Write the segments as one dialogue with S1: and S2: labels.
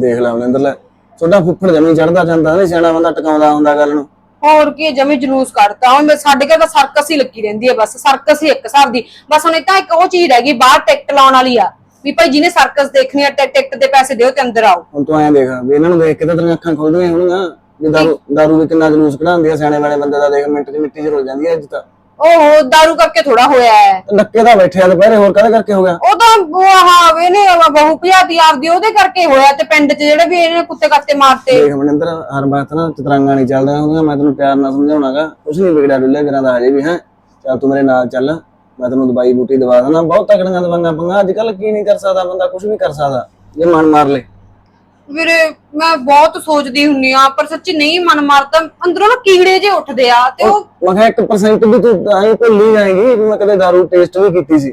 S1: ਦੇਖ ਲੈ ਮਨਿੰਦਰ ਲੈ ਤੁਹਾਡਾ ਫੁੱਫੜ ਜਮੀ ਚੜਦਾ ਜਾਂਦਾ ਨਹੀਂ ਸਿਆਣਾ ਬੰਦਾ ਟਿਕਾਉਂਦਾ ਹੁੰਦਾ ਗੱਲ ਨੂੰ।
S2: ਹੋਰ ਕੀ ਜਮੇ ਜਲੂਸ ਕੱਢਤਾ ਹੁਣ ਮੈਂ ਸਾਡੇ ਘਰ ਤਾਂ ਸਰਕਸ ਹੀ ਲੱਗੀ ਰਹਿੰਦੀ ਹੈ ਬਸ ਸਰਕਸ ਹੀ ਇੱਕ ਹਿਸਾਬ ਦੀ। ਬਸ ਹੁਣ ਇਹ ਤਾਂ ਇੱਕ ਉਹ ਚੀਜ਼ ਰਹਿ ਗਈ ਬਾਹਰ ਟਿਕਟ ਲਾਉਣ ਵਾਲੀ ਆ ਵੀ ਭਾਈ ਜਿਹਨੇ ਸਰਕਸ ਦੇਖਣੀ ਆ ਟਿਕਟ ਦੇ ਪੈਸੇ ਦਿਓ ਤੇ ਅੰਦਰ ਆਓ।
S1: ਹੁਣ ਤੂੰ ਐਂ ਦੇਖ ਵੀ ਇਹਨਾਂ ਨੂੰ ਦੇਖ ਕੇ ਤਾਂ ਤੇਰੀਆਂ ਅੱਖਾਂ ਖੁੱਲਦੀਆਂ ਹੋਣਗੀਆਂ ਵੀ ਦਾਰੂ ਦਾਰੂ ਵੀ ਕਿੰਨਾ ਜਲੂਸ ਕਢਾਉਂਦੀ ਆ ਸਿਆਣੇ ਵਾਲੇ ਬੰਦੇ ਦਾ ਦੇਖ ਮਿੰਟ 'ਚ ਮਿੱਟੀ 'ਚ ਰੁਲ ਜਾਂਦੀ ਆ ਅੱਜ ਤਾਂ।
S2: ਓਹੋ ਦਾਰੂ ਕਰਕੇ ਥੋੜਾ ਹੋਇਆ ਹੈ।
S1: ਨੱਕੇ ਦਾ ਬੈਠਿਆ ਦੁਪਹਿਰੇ ਹੋਰ ਕਾਹਦੇ ਕਰਕੇ ਹੋ ਗਿਆ?
S2: ਉਹ ਤਾਂ ਉਹ ਆਹ ਇਹਨੇ ਬਹੂ ਭਜਾਤੀ ਆਪਦੀ ਉਹਦੇ ਕਰਕੇ ਹੋਇਆ ਤੇ ਪਿੰਡ 'ਚ ਜਿਹੜੇ ਵੀ ਇਹਨੇ ਕੁੱਤੇ ਕੱਤੇ ਮਾਰਤੇ।
S1: ਦੇਖ ਮਨਿੰਦਰ ਹਰ ਵਕਤ ਨਾ ਚਤਰੰਗਾ ਨਹੀਂ ਚੱਲਦਾ ਹੁੰਦਾ ਮੈਂ ਤੈਨੂੰ ਪਿਆਰ ਨਾਲ ਸਮਝਾਉਣਾਗਾ। ਕੁਛ ਨਹੀਂ ਵਿਗੜਿਆ ਡੁੱਲਿਆ ਕਰਾਂ ਦਾ ਹਜੇ ਵੀ ਹੈ। ਚੱਲ ਤੂੰ ਮੇਰੇ ਨਾਲ ਚੱਲ ਮੈਂ ਤੈਨੂੰ ਦਵਾਈ ਬੂਟੀ ਦਵਾ ਦੇਣਾ ਬਹੁਤ ਤਕੜੀਆਂ ਦਵਾਈਆਂ ਪੰਗਾ ਅੱਜ ਕੱਲ ਕੀ ਨਹੀਂ ਕਰ ਸਕਦਾ ਬੰਦਾ ਕੁਛ ਵੀ ਕਰ ਸਕਦਾ। ਜੇ ਮਨ ਮਾਰ ਲੇ।
S2: ਵੀਰੇ ਮੈਂ ਬਹੁਤ ਸੋਚਦੀ ਹੁੰਨੀ ਆ ਪਰ ਸੱਚੀ ਨਹੀਂ ਮਨ ਮਾਰਦਾ। ਅੰਦਰੋਂ ਨਾ ਕੀੜੇ ਜੇ ਉੱਠਦੇ ਆ ਤੇ ਉਹ
S1: ਮੈਂ ਕਿਹਾ 1% ਵੀ ਤੂੰ ਐਂ ਭੁੱਲੀ ਜਾਏਂਗੀ ਵੀ ਮੈਂ ਕਦੇ ਦਾਰੂ ਟੇਸਟ ਵੀ ਕੀਤੀ ਸੀ।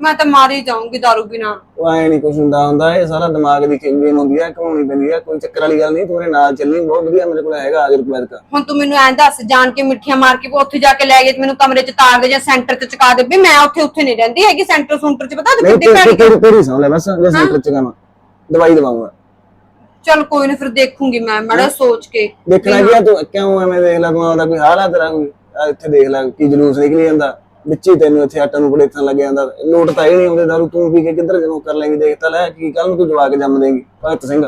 S2: ਮੈਂ ਤਾਂ ਮਾਰ ਹੀ ਜਾਊਂਗੀ ਦਾਰੂ ਬਿਨਾ।
S1: ਉਹ ਐ ਨਹੀਂ ਕੁਛ ਹੁੰਦਾ ਹੁੰਦਾ ਇਹ ਸਾਰਾ ਦਿਮਾਗ ਦੀ ਗੇਮ ਹੁੰਦੀ ਹੈ ਘਮਾਉਣੀ ਪੈਂਦੀ ਹੈ ਕੋਈ ਚੱਕਰ ਵਾਲੀ ਗੱਲ ਨਹੀਂ ਤੂੰ ਮੇਰੇ ਨਾਲ ਚੱਲੀ ਬਹੁਤ ਵਧੀਆ ਮੇਰੇ ਕੋਲ ਹੈਗਾ ਆਯੁਰਵੈਦਿਕ
S2: ਹੁਣ ਤੂੰ ਮੈਨੂੰ ਐਂ ਦੱਸ ਜਾਣ ਕੇ ਮਿੱਠੀਆਂ ਮਾਰ ਕੇ ਉੱਥੇ ਜਾ ਕੇ ਲੈ ਗਏ ਮੈਨੂੰ ਕਮਰੇ 'ਚ ਤਾਰ ਦੇ ਜਾਂ ਸੈਂਟਰ 'ਚ ਚੁਕਾ ਦੇ ਵੀ ਮੈਂ ਉੱਥੇ ਉੱਥੇ ਨਹੀਂ ਰਹਿੰਦੀ ਹੈਗੀ ਸੈਂਟਰ ਸੂੰਟਰ 'ਚ ਪਤਾ ਤੇ
S1: ਨਹੀਂ
S2: ਕਿੱਡੀ ਭੈੜੀ
S1: ਤੇਰੀ ਤੇਰੀ ਸੁਣ ਲੈ ਬਸ ਜੇ ਸੈਂਟਰ ਚ ਗਾਵਾਂ ਦਵਾਈ ਦਵਾਉਂਗਾ।
S2: ਚੱਲ ਕੋਈ ਨਾ ਫਿਰ ਦੇਖੂੰਗੀ ਮੈਂ ਮੜਾ ਸੋਚ ਕੇ।
S1: ਦੇਖਣਾ ਕੀ ਆ ਤੂੰ? ਕਿਉਂ ਐਵੇਂ ਦੇਖ ਲੈ ਤੂੰ ਆਪਦਾ ਕੋਈ ਹਾਲ ਆ ਤੇਰਾ ਕੋਈ? ਇੱਥੇ ਦੇਖ ਲੈ ਕੀ ਜਲੂਸ ਨਿਕਲੀ ਜਾਂਦਾ। ਵਿੱਚ ਹੀ ਤੈਨੂੰ ਇੱਥੇ ਆਟਾ ਨੂੰ ਬੜੇਥਾਂ ਲੱਗ ਜਾਂਦਾ। ਲੋਟ ਤਾਂ ਇਹ ਨਹੀਂ ਆਉਂਦੇ ਦਾਰੂ ਤੂੰ ਪੀ ਕੇ ਕਿੱਧਰ ਜਮੋ ਕਰ ਲੈਂਗੀ ਦੇਖ ਤਾਂ ਲੈ ਕੀ ਕੱਲ ਨੂੰ ਤੂੰ ਜਵਾ ਕੇ ਜੰਮ ਦੇਂਗੀ ਭਗਤ ਸਿੰਘ।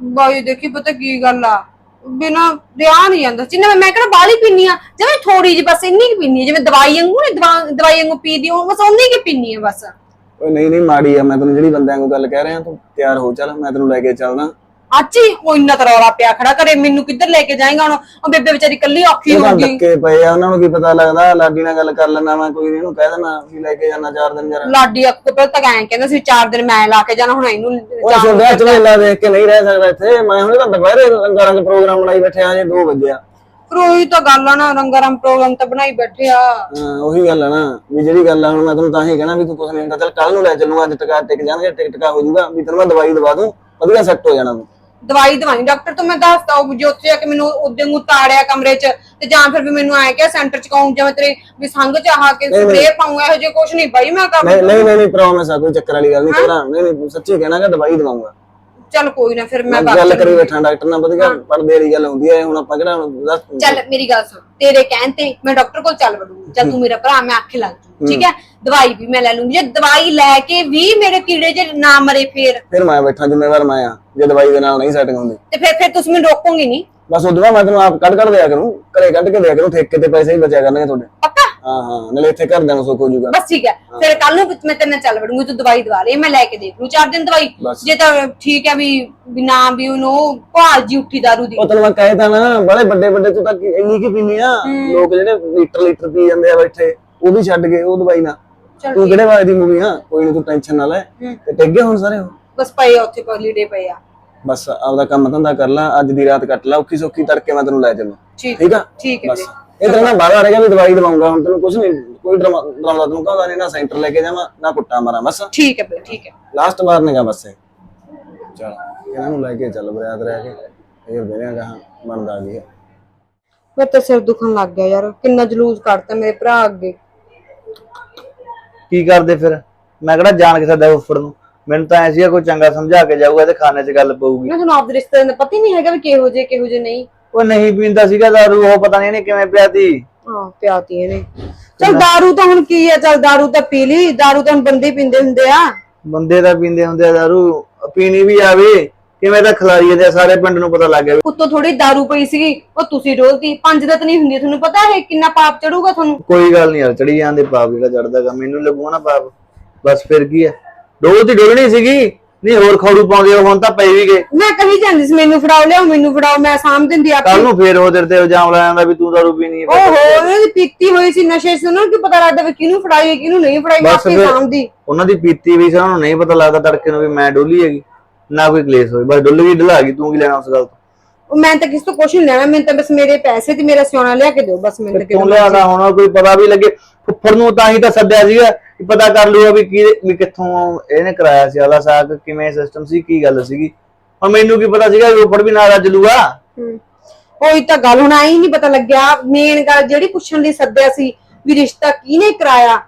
S2: ਬਾਈ ਦੇਖੀ ਪਤਾ ਕੀ ਗੱਲ ਆ? ਬਿਨਾ ਰਿਆ ਨਹੀਂ ਜਾਂਦਾ। ਜਿੰਨਾ ਮੈਂ ਕਿਹੜਾ ਬਾਲੀ ਪੀਨੀ ਆ? ਜਿਵੇਂ ਥੋੜੀ ਜਿਹੀ ਬਸ ਇੰਨੀ ਕੀ ਪੀਨੀ ਆ ਜਿਵੇਂ ਦਵਾਈ ਵਾਂਗੂ ਨੇ ਦਵਾਈ ਵਾਂਗੂ ਪੀਦੀ ਉਹ ਬਸ ਉਨੀ ਕੀ ਪੀਨੀ ਆ ਬਸ।
S1: ਓਏ ਨਹੀਂ ਨਹੀਂ ਮਾੜੀ ਆ ਮੈਂ ਤੈਨੂੰ ਜਿਹੜੀ ਬੰਦਿਆਂ ਨੂੰ ਗੱਲ ਕਹਿ ਰਿਹਾ ਤੂੰ ਤਿਆਰ ਹੋ ਚੱਲ ਮੈਂ ਤੈਨੂੰ ਲੈ ਕੇ ਚੱਲਦਾ।
S2: ਅੱਜ ਹੀ ਉਹ ਇੰਨਾ ਤਰੌਲਾ ਪਿਆ ਖੜਾ ਕਰੇ ਮੈਨੂੰ ਕਿੱਧਰ ਲੈ ਕੇ ਜਾਏਗਾ ਹੁਣ? ਉਹ ਬੇਬੇ ਵਿਚਾਰੀ ਕੱਲੀ ਔਖੀ
S1: ਤਾਂ
S2: ਹੋਊਗੀ।
S1: ਧੱਕੇ ਪਏ ਆ ਉਹਨਾਂ ਨੂੰ ਕੀ ਪਤਾ ਲੱਗਦਾ ਲਾਡੀ ਨਾਲ ਗੱਲ ਕਰ ਲੈਣਾ ਮੈਂ ਕੋਈ ਇਹਨੂੰ ਕਹਿ ਦੇਣਾ ਵੀ ਲੈ ਕੇ ਜਾਣਾ ਚਾਰ ਦਿਨ ਜਰਾ।
S2: ਲਾਡੀ ਅੱਖ ਤੋਂ ਪਹਿਲਾਂ ਤਾਂ ਐਂ ਕਹਿੰਦਾ ਸੀ ਚਾਰ ਦਿਨ ਮੈਂ ਲਾ ਕੇ ਜਾਣਾ ਹੁਣ ਇਹਨੂੰ
S1: ਓਏ ਸੁਣਿਆ ਚਵੇਲਾ ਦੇਖ ਕੇ ਨਹੀਂ ਰਹਿ ਸਕਦਾ ਇੱਥੇ। ਮੈਂ ਹੁਣੇ ਤਾਂ ਦੁਪਹਿਰੇ ਰੰਗਾਂ ਦੇ ਪ੍ਰੋਗਰਾਮ ਬਣਾਈ ਬੈਠੇ ਆ ਜੇ 2 ਵਜੇ ਆ।
S2: ਫਿਰ ਉਹੀ ਤਾਂ ਗੱਲ ਆ ਨਾ ਰੰਗਾਰਮ ਪ੍ਰੋਗਰਾਮ ਤਾਂ ਬਣਾਈ ਬੈਠੇ ਆ।
S1: ਹਾਂ, ਉਹੀ ਗੱਲ ਆ ਨਾ ਵੀ ਜਿਹੜੀ ਗੱਲ ਆ ਹੁਣ ਮੈਂ ਤੈਨੂੰ ਤਾਂ ਹੀ ਕਹਿਣਾ ਵੀ ਤੂੰ ਕੁਛ ਨਹੀਂ ਹੁੰਦਾ। ਚੱਲ ਕੱਲ ਨੂੰ ਲੈ ਚੱਲੂਗਾ ਅੱਜ ਟਿਕਾ ਟਿਕ ਜਾਣਗੇ ਟਿਕ ਟਿਕਾ ਹੋ ਜਾਊਗਾ ਵੀ ਤੈਨੂੰ ਮੈਂ ਦਵਾਈ ਦਵਾ ਦੂੰ ਵਧੀਆ ਸੈੱਟ ਹੋ ਜਾਣਾ ਤੂੰ।
S2: ਦਵਾਈ ਦਵਾਈ। ਡਾਕਟਰ ਤੋਂ ਮੈਂ ਦੱਸਤਾ ਉਹ ਜੇ ਉੱਥੇ ਜਾ ਕੇ ਮੈਨੂੰ ਉਹਦੇ ਨੂੰ ਤਾੜਿਆ ਕਮਰੇ 'ਚ ਤੇ ਜਾਂ ਫਿਰ ਵੀ ਮੈਨੂੰ ਆਇਆ ਕਿ ਸੈਂਟਰ 'ਚ ਕਹੂੰ ਜਿਵੇਂ ਤੇਰੇ ਵੀ ਸੰਗ 'ਚ ਆ ਕੇ ਸਪਰੇ ਪਾਉਂ ਇਹੋ ਜਿਹੇ ਕੁਛ ਨਹੀਂ। ਬਾਈ ਮੈਂ ਕੰਮ
S1: ਨਹੀਂ ਨਹੀਂ ਨਹੀਂ ਪ੍ਰੋਮਿਸ ਆ ਕੋਈ ਚੱਕਰ ਵਾਲੀ ਗੱਲ ਨਹੀਂ ਘਬਰਾ ਨਹੀਂ ਨਹੀਂ ਸੱਚੀ ਕਹਿਣਾ ਕਿ ਦਵਾਈ ਦਵਾਉਂਗਾ
S2: ਚੱਲ ਕੋਈ ਨਾ ਫਿਰ ਮੈਂ
S1: ਗੱਲ ਕਰੀ ਬੈਠਾ ਡਾਕਟਰ ਨਾਲ ਵਧੀਆ ਪੜਦੇ ਵਾਲੀ ਗੱਲ ਹੁੰਦੀ ਹੈ ਹੁਣ ਆਪਾਂ ਕਿਹੜਾ ਹੁਣ ਦੱਸ।
S2: ਚੱਲ ਮੇਰੀ ਗੱਲ ਸੁਣ ਤੇਰੇ ਕਹਿਣ ਤੇ ਮੈਂ ਡਾਕਟਰ ਕੋਲ ਚੱਲ ਵੜੂੰਗੀ। ਜਦ ਤੂੰ ਮੇਰਾ ਭਰਾ ਮੈਂ ਆਖੇ ਲੱਗ ਜੂ ਠੀਕ ਹੈ। ਦਵਾਈ ਵੀ ਮੈਂ ਲੈ ਲੂੰਗੀ ਜੇ ਦਵਾਈ ਲੈ ਕੇ ਵੀ ਮੇਰੇ ਕੀੜੇ ਜੇ ਨਾ ਮਰੇ ਫੇਰ।
S1: ਫਿਰ ਮੈਂ ਬੈਠਾ ਜ਼ਿੰਮੇਵਾਰ ਮੈਂ ਆ ਜੇ ਦਵਾਈ ਦੇ ਨਾਲ ਨਹੀਂ ਸੈਟਿੰਗ ਹੁੰਦੀ।
S2: ਤੇ ਫਿਰ ਫਿਰ ਤੁਸੀਂ ਮੈਨੂੰ ਰੋਕੋਗੇ ਨਹੀਂ?
S1: ਬਸ ਉਦੋਂ ਬਾਅਦ ਮੈਂ ਤੈਨੂੰ ਆਪ ਕੱਢ ਕੱਢ ਦਿਆ ਕਰੂੰ ਘਰੇ ਕੱਢ ਕੇ ਦਿਆ ਕਰੂੰ ਠੇਕੇ ਤੇ ਪੈਸੇ ਹੀ ਬਚਿਆ ਕਰਨਗੇ ਤੁਹਾਡੇ।
S2: ਪੱਕਾ
S1: ਹਾਂ ਹਾਂ ਨਾਲੇ ਇੱਥੇ ਘਰ ਦੇਣਾ ਸੁੱਖ ਹੋ ਜਾਊਗਾ।
S2: ਬਸ ਠੀਕ ਹੈ। ਫਿਰ ਕੱਲ ਨੂੰ ਮੈਂ ਤੇਰੇ ਨਾਲ ਚੱਲ ਵੜੂੰਗੀ ਤੂੰ ਦਵਾਈ ਦਵਾ ਲਈ ਮੈਂ ਲੈ ਕੇ ਦੇਖ ਲੂ ਚਾਰ ਦਿਨ ਦਵਾਈ।
S1: ਬਸ।
S2: ਜੇ ਤਾਂ ਠੀਕ ਹੈ ਵੀ ਵੀ ਨਾ ਵੀ ਉਹਨੂੰ ਭਾਲ ਜੀ ਉੱਠੀ ਦਾਰੂ ਦੀ।
S1: ਉਹ ਤੈਨੂੰ ਮੈਂ ਕਹੇ ਤਾਂ ਨਾ ਬੜੇ ਵੱਡੇ ਵੱਡੇ ਤੂੰ ਤਾਂ ਕੀ- ਇੰਨੀ ਕੀ ਪੀਨੀ ਆ? ਲੋਕ ਜਿਹੜੇ ਲੀਟਰ ਲੀਟਰ ਪੀ ਜਾਂਦੇ ਆ ਬੈਠੇ ਉਹ ਵੀ ਛੱਡ ਗਏ ਉਹ ਦਵਾਈ ਨਾ।
S2: ਚੱਲ
S1: ਤੂੰ ਕਿਹੜੇ ਵਾਲੇ ਦੀ ਮੂਵੀ ਆ? ਕੋਈ ਨਹੀਂ ਤੂੰ ਟੈਨਸ਼ਨ ਨਾ ਲੈ। ਤੇ ਟਿਕ ਗਏ ਹੁਣ ਸਾਰੇ ਉਹ?
S2: ਬਸ ਪਏ ਆ ਉੱਥੇ ਪਰਲੀ ਡੇ ਪਏ ਆ।
S1: ਬਸ ਆਪਦਾ ਕੰਮ ਧੰਦਾ ਕਰ ਲੈ ਅੱਜ ਦੀ ਰਾਤ ਕੱਟ ਲੈ ਔਖੀ ਸੌਖੀ ਤੜਕੇ ਮੈਂ ਤੈਨੂੰ ਲੈ ਚੱਲੂ।
S2: ਠੀਕ।
S1: ਠੀਕ ਆ?
S2: ਠੀਕ ਹੈ
S1: ਬਸ। ਇਹ ਤਰ੍ਹਾਂ ਨਾ ਬਾਹਰ ਆ ਰਿਹਾ ਵੀ ਦਵਾਈ ਦਵਾਉਂਗਾ ਹੁਣ ਤੈਨੂੰ ਕੁਝ ਨਹੀਂ ਕੋਈ ਡਰਾਮਾ ਡਰਾਮਾ ਤੈਨੂੰ ਨਹੀਂ ਨਾ ਸੈਂਟਰ ਲੈ ਕੇ ਜਾਵਾਂ ਨਾ ਕੁੱਟਾਂ ਮਾਰਾਂ ਬਸ।
S2: ਠੀਕ ਹੈ ਬਈ ਠੀਕ ਹੈ।
S1: ਲਾਸਟ ਵਾਰ ਨੇਗਾ ਬਸ ਇਹ। ਚਲ ਇਹਨਾਂ ਨੂੰ ਲੈ ਕੇ ਚੱਲ ਬਰਿਆਤ ਰਹਿ ਕੇ ਫੇਰ ਦੇਣਿਆ ਕਹਾਂ ਬਣਦਾ ਵੀ ਹੈ।
S2: ਮੇਰੇ ਤਾਂ ਸਿਰ ਦੁਖਣ ਲੱਗ ਗਿਆ ਯਾਰ ਕਿੰਨਾ ਜਲੂਸ ਕੱਢਤਾ ਮੇਰੇ ਭਰਾ ਅੱਗੇ।
S3: ਕੀ ਕਰਦੇ ਫਿਰ? ਮੈਂ ਕਿਹੜਾ ਜਾਣ ਕੇ ਸਕਦਾ ਉੱਫੜ ਨੂੰ? ਮੈਨੂੰ ਤਾਂ ਐ ਸੀਗਾ ਕੋਈ ਚੰਗਾ ਸਮਝਾ ਕੇ ਜਾਊਗਾ ਤੇ ਖਾਣੇ 'ਚ ਗੱਲ ਪਊਗੀ।
S2: ਮੈਂ ਤੁਹਾਨੂੰ ਆਪਦੇ ਰਿਸ਼ਤੇ ਦਾ ਪਤਾ ਹੀ ਨਹੀਂ ਹੈਗਾ ਵੀ ਕਿਹੋ ਜੇ ਕਿਹੋ ਜੇ ਨਹੀਂ।
S3: ਉਹ ਨਹੀਂ ਪੀਂਦਾ ਸੀਗਾ ਦਾਰੂ ਉਹ ਪਤਾ ਨਹੀਂ ਇਹਨੇ ਕਿਵੇਂ ਪਿਆਤੀ
S2: ਹਾਂ ਪਿਆਤੀ ਇਹਨੇ ਚਲ दारू ਤਾਂ ਹੁਣ ਕੀ ਹੈ ਚਲ दारू ਤਾਂ ਪੀ ਲਈ दारू ਤਾਂ ਹੁਣ ਬੰਦੇ ਹੀ ਪੀਂਦੇ ਹੁੰਦੇ ਆ
S3: ਬੰਦੇ ਤਾਂ ਪੀਂਦੇ ਹੁੰਦੇ ਆ ਦਾਰੂ ਪੀਣੀ ਵੀ ਆਵੇ ਕਿਵੇਂ ਤਾਂ ਖਿਲਾਰੀ ਜਾਂਦੇ ਆ, ਸਾਰੇ ਪਿੰਡ ਨੂੰ ਪਤਾ ਲੱਗ ਗਿਆ ਵੀ
S2: ਉੱਤੋਂ ਥੋੜੀ दारू ਪਈ ਸੀਗੀ ਉਹ ਤੁਸੀਂ ਰੋਜ਼ਦੀ ਪੰਜ ਦਾ ਤਾਂ ਨਹੀਂ ਹੁੰਦੀ ਤੁਹਾਨੂੰ ਪਤਾ ਹੈ ਕਿੰਨਾ ਪਾਪ ਚੜੂਗਾ ਤੁਹਾਨੂੰ
S3: ਕੋਈ ਗੱਲ ਨਹੀਂ ਯਾਰ ਚੜੀ ਜਾਂਦੇ ਪਾਪ ਜਿਹੜਾ ਚੜਦਾਗਾ ਮੈਨੂੰ ਲੱਗੂਗਾ ਨਾ ਪਾਪ ਬਸ ਫਿਰ ਕੀ ਹੈ ਡੋਲ ਦੀ ਡੋਲਣੀ ਸੀਗੀ ਨਹੀਂ ਹੋਰ ਖੌੜੂ ਪਾਉਂਦੇ ਹੋ ਹੁਣ ਤਾਂ ਪਈ ਵੀ ਗਏ।
S2: ਮੈਂ ਕਹੀ ਜਾਂਦੀ ਸੀ ਮੈਨੂੰ ਫੜਾਓ ਲਿਆਓ ਮੈਨੂੰ ਫੜਾਓ ਮੈਂ ਸਾਂਭ ਦਿੰਦੀ ਆਪੇ।
S3: ਕੱਲ ਨੂੰ ਫੇਰ ਉਹ ਤੇਰੇ ਤੇ ਇਲਜ਼ਾਮ ਲਾ ਜਾਂਦਾ ਵੀ ਤੂੰ ਦਾਰੂ ਪੀਣੀ ਹੈ
S2: ਓਹੋ ਉਹਦੀ ਪੀਤੀ ਹੋਈ ਸੀ ਨਸ਼ੇ ਸੀ ਉਹਨਾਂ ਨੂੰ ਕੀ ਪਤਾ ਲੱਗਦਾ ਵੀ ਕਿਹਨੂੰ ਫੜਾਈ ਕਿਹਨੂੰ ਨਹੀਂ ਫੜਾਈ ਮੈਂ
S3: ਬਸ
S2: ਆਪੇ
S3: ਫਿਰ-
S2: ਸਾਂਭਦੀ।
S3: ਉਹਨਾਂ ਦੀ ਪੀਤੀ ਵੀ ਸੀ ਉਹਨਾਂ ਨੂੰ ਨਹੀਂ ਪਤਾ ਲੱਗਦਾ ਤੜਕੇ ਨੂੰ ਵੀ ਮੈਂ ਡੋਲੀ ਹੈਗੀ ਨਾ ਕੋਈ ਕਲੇਸ਼ ਹੋਈ ਬਸ ਡੁੱਲ ਗਈ ਢਲਾ ਗਈ ਤੂੰ ਕੀ ਲੈਣਾ ਉਸ ਗੱਲ ਤੋਂ?
S2: ਉਹ ਮੈਂ ਤਾਂ ਕਿਸ ਤੋਂ ਕੁਛ ਨਹੀਂ ਲੈਣਾ ਮੈਨੂੰ ਤਾਂ ਬਸ ਮੇਰੇ ਪੈਸੇ ਤੇ ਮੇਰਾ ਸਿਉਣਾ ਲਿਆ ਕੇ ਦਿਓ ਬਸ ਮੈਨੂੰ ਤਾਂ
S3: ਤੂੰ ਲਿਆਦਾ ਹੋਣਾ ਕੋਈ ਪਤਾ ਵੀ ਲੱਗੇ। ਫੁੱਫੜ ਨੂੰ ਤਾਂ ਹੀ ਤਾਂ ਸੱਦਿਆ ਸੀਗਾ ਕਿ ਪਤਾ ਕਰ ਲੂਗਾ ਵੀ ਕੀ ਵੀ ਕਿੱਥੋਂ ਇਹਨੇ ਕਰਾਇਆ ਸੀ ਆਲਾ ਸਾਗ, ਕਿਵੇਂ ਸਿਸਟਮ ਸੀ, ਕੀ ਗੱਲ ਸੀਗੀ। ਹੁਣ ਮੈਨੂੰ ਕੀ ਪਤਾ ਸੀਗਾ ਵੀ ਫੁੱਫੜ ਵੀ ਨਾਲ ਰੱਜ ਲੂਗਾ।
S2: ਹਮ। ਉਹੀ ਤਾਂ ਗੱਲ ਹੁਣ ਆਈ ਨਹੀਂ ਪਤਾ ਲੱਗਿਆ। ਮੇਨ ਗੱਲ ਜਿਹੜੀ ਪੁੱਛਣ ਲਈ ਸੱਦਿਆ ਸੀ ਵੀ ਰਿਸ਼ਤਾ ਕਿਹਨੇ ਕਰਾਇਆ,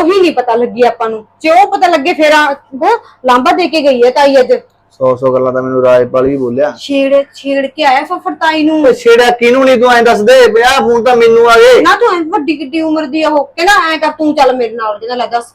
S2: ਉਹੀ ਨਹੀਂ ਪਤਾ ਲੱਗੀ ਆਪਾਂ ਨੂੰ। ਜੇ ਉਹ ਪਤਾ ਲੱਗੇ, ਫੇਰ ਆ- ਉਹ ਲਾਂਬਾ ਦੇ ਕੇ ਗਈ ਹੈ ਤਾਈ ਅੱਜ।
S3: ਸੌ ਸੌ ਗੱਲਾਂ ਤਾਂ ਮੈਨੂੰ ਰਾਜਪਾਲ ਵੀ ਬੋਲਿਆ।
S2: ਛੇੜ ਛੇੜ ਕੇ ਆਇਆ ਫਫੜ ਤਾਈ ਨੂੰ?
S3: ਓਏ ਛੇੜਾ ਕਿਹਨੂੰ ਨਹੀਂ ਤੂੰ ਐਂ ਦੱਸ ਦੇ ਫੋਨ ਤਾਂ ਮੈਨੂੰ ਆ ਗਏ।
S2: ਨਾ ਤੂੰ ਐਂ ਵੱਡੀ ਕਿੱਡੀ ਉਮਰ ਦੀ ਆ ਉਹ ਕਹਿੰਦਾ ਐਂ ਕਰ ਤੂੰ ਚੱਲ ਮੇਰੇ ਨਾਲ ਜਿਹਦਾ ਲੈ ਦੱਸ।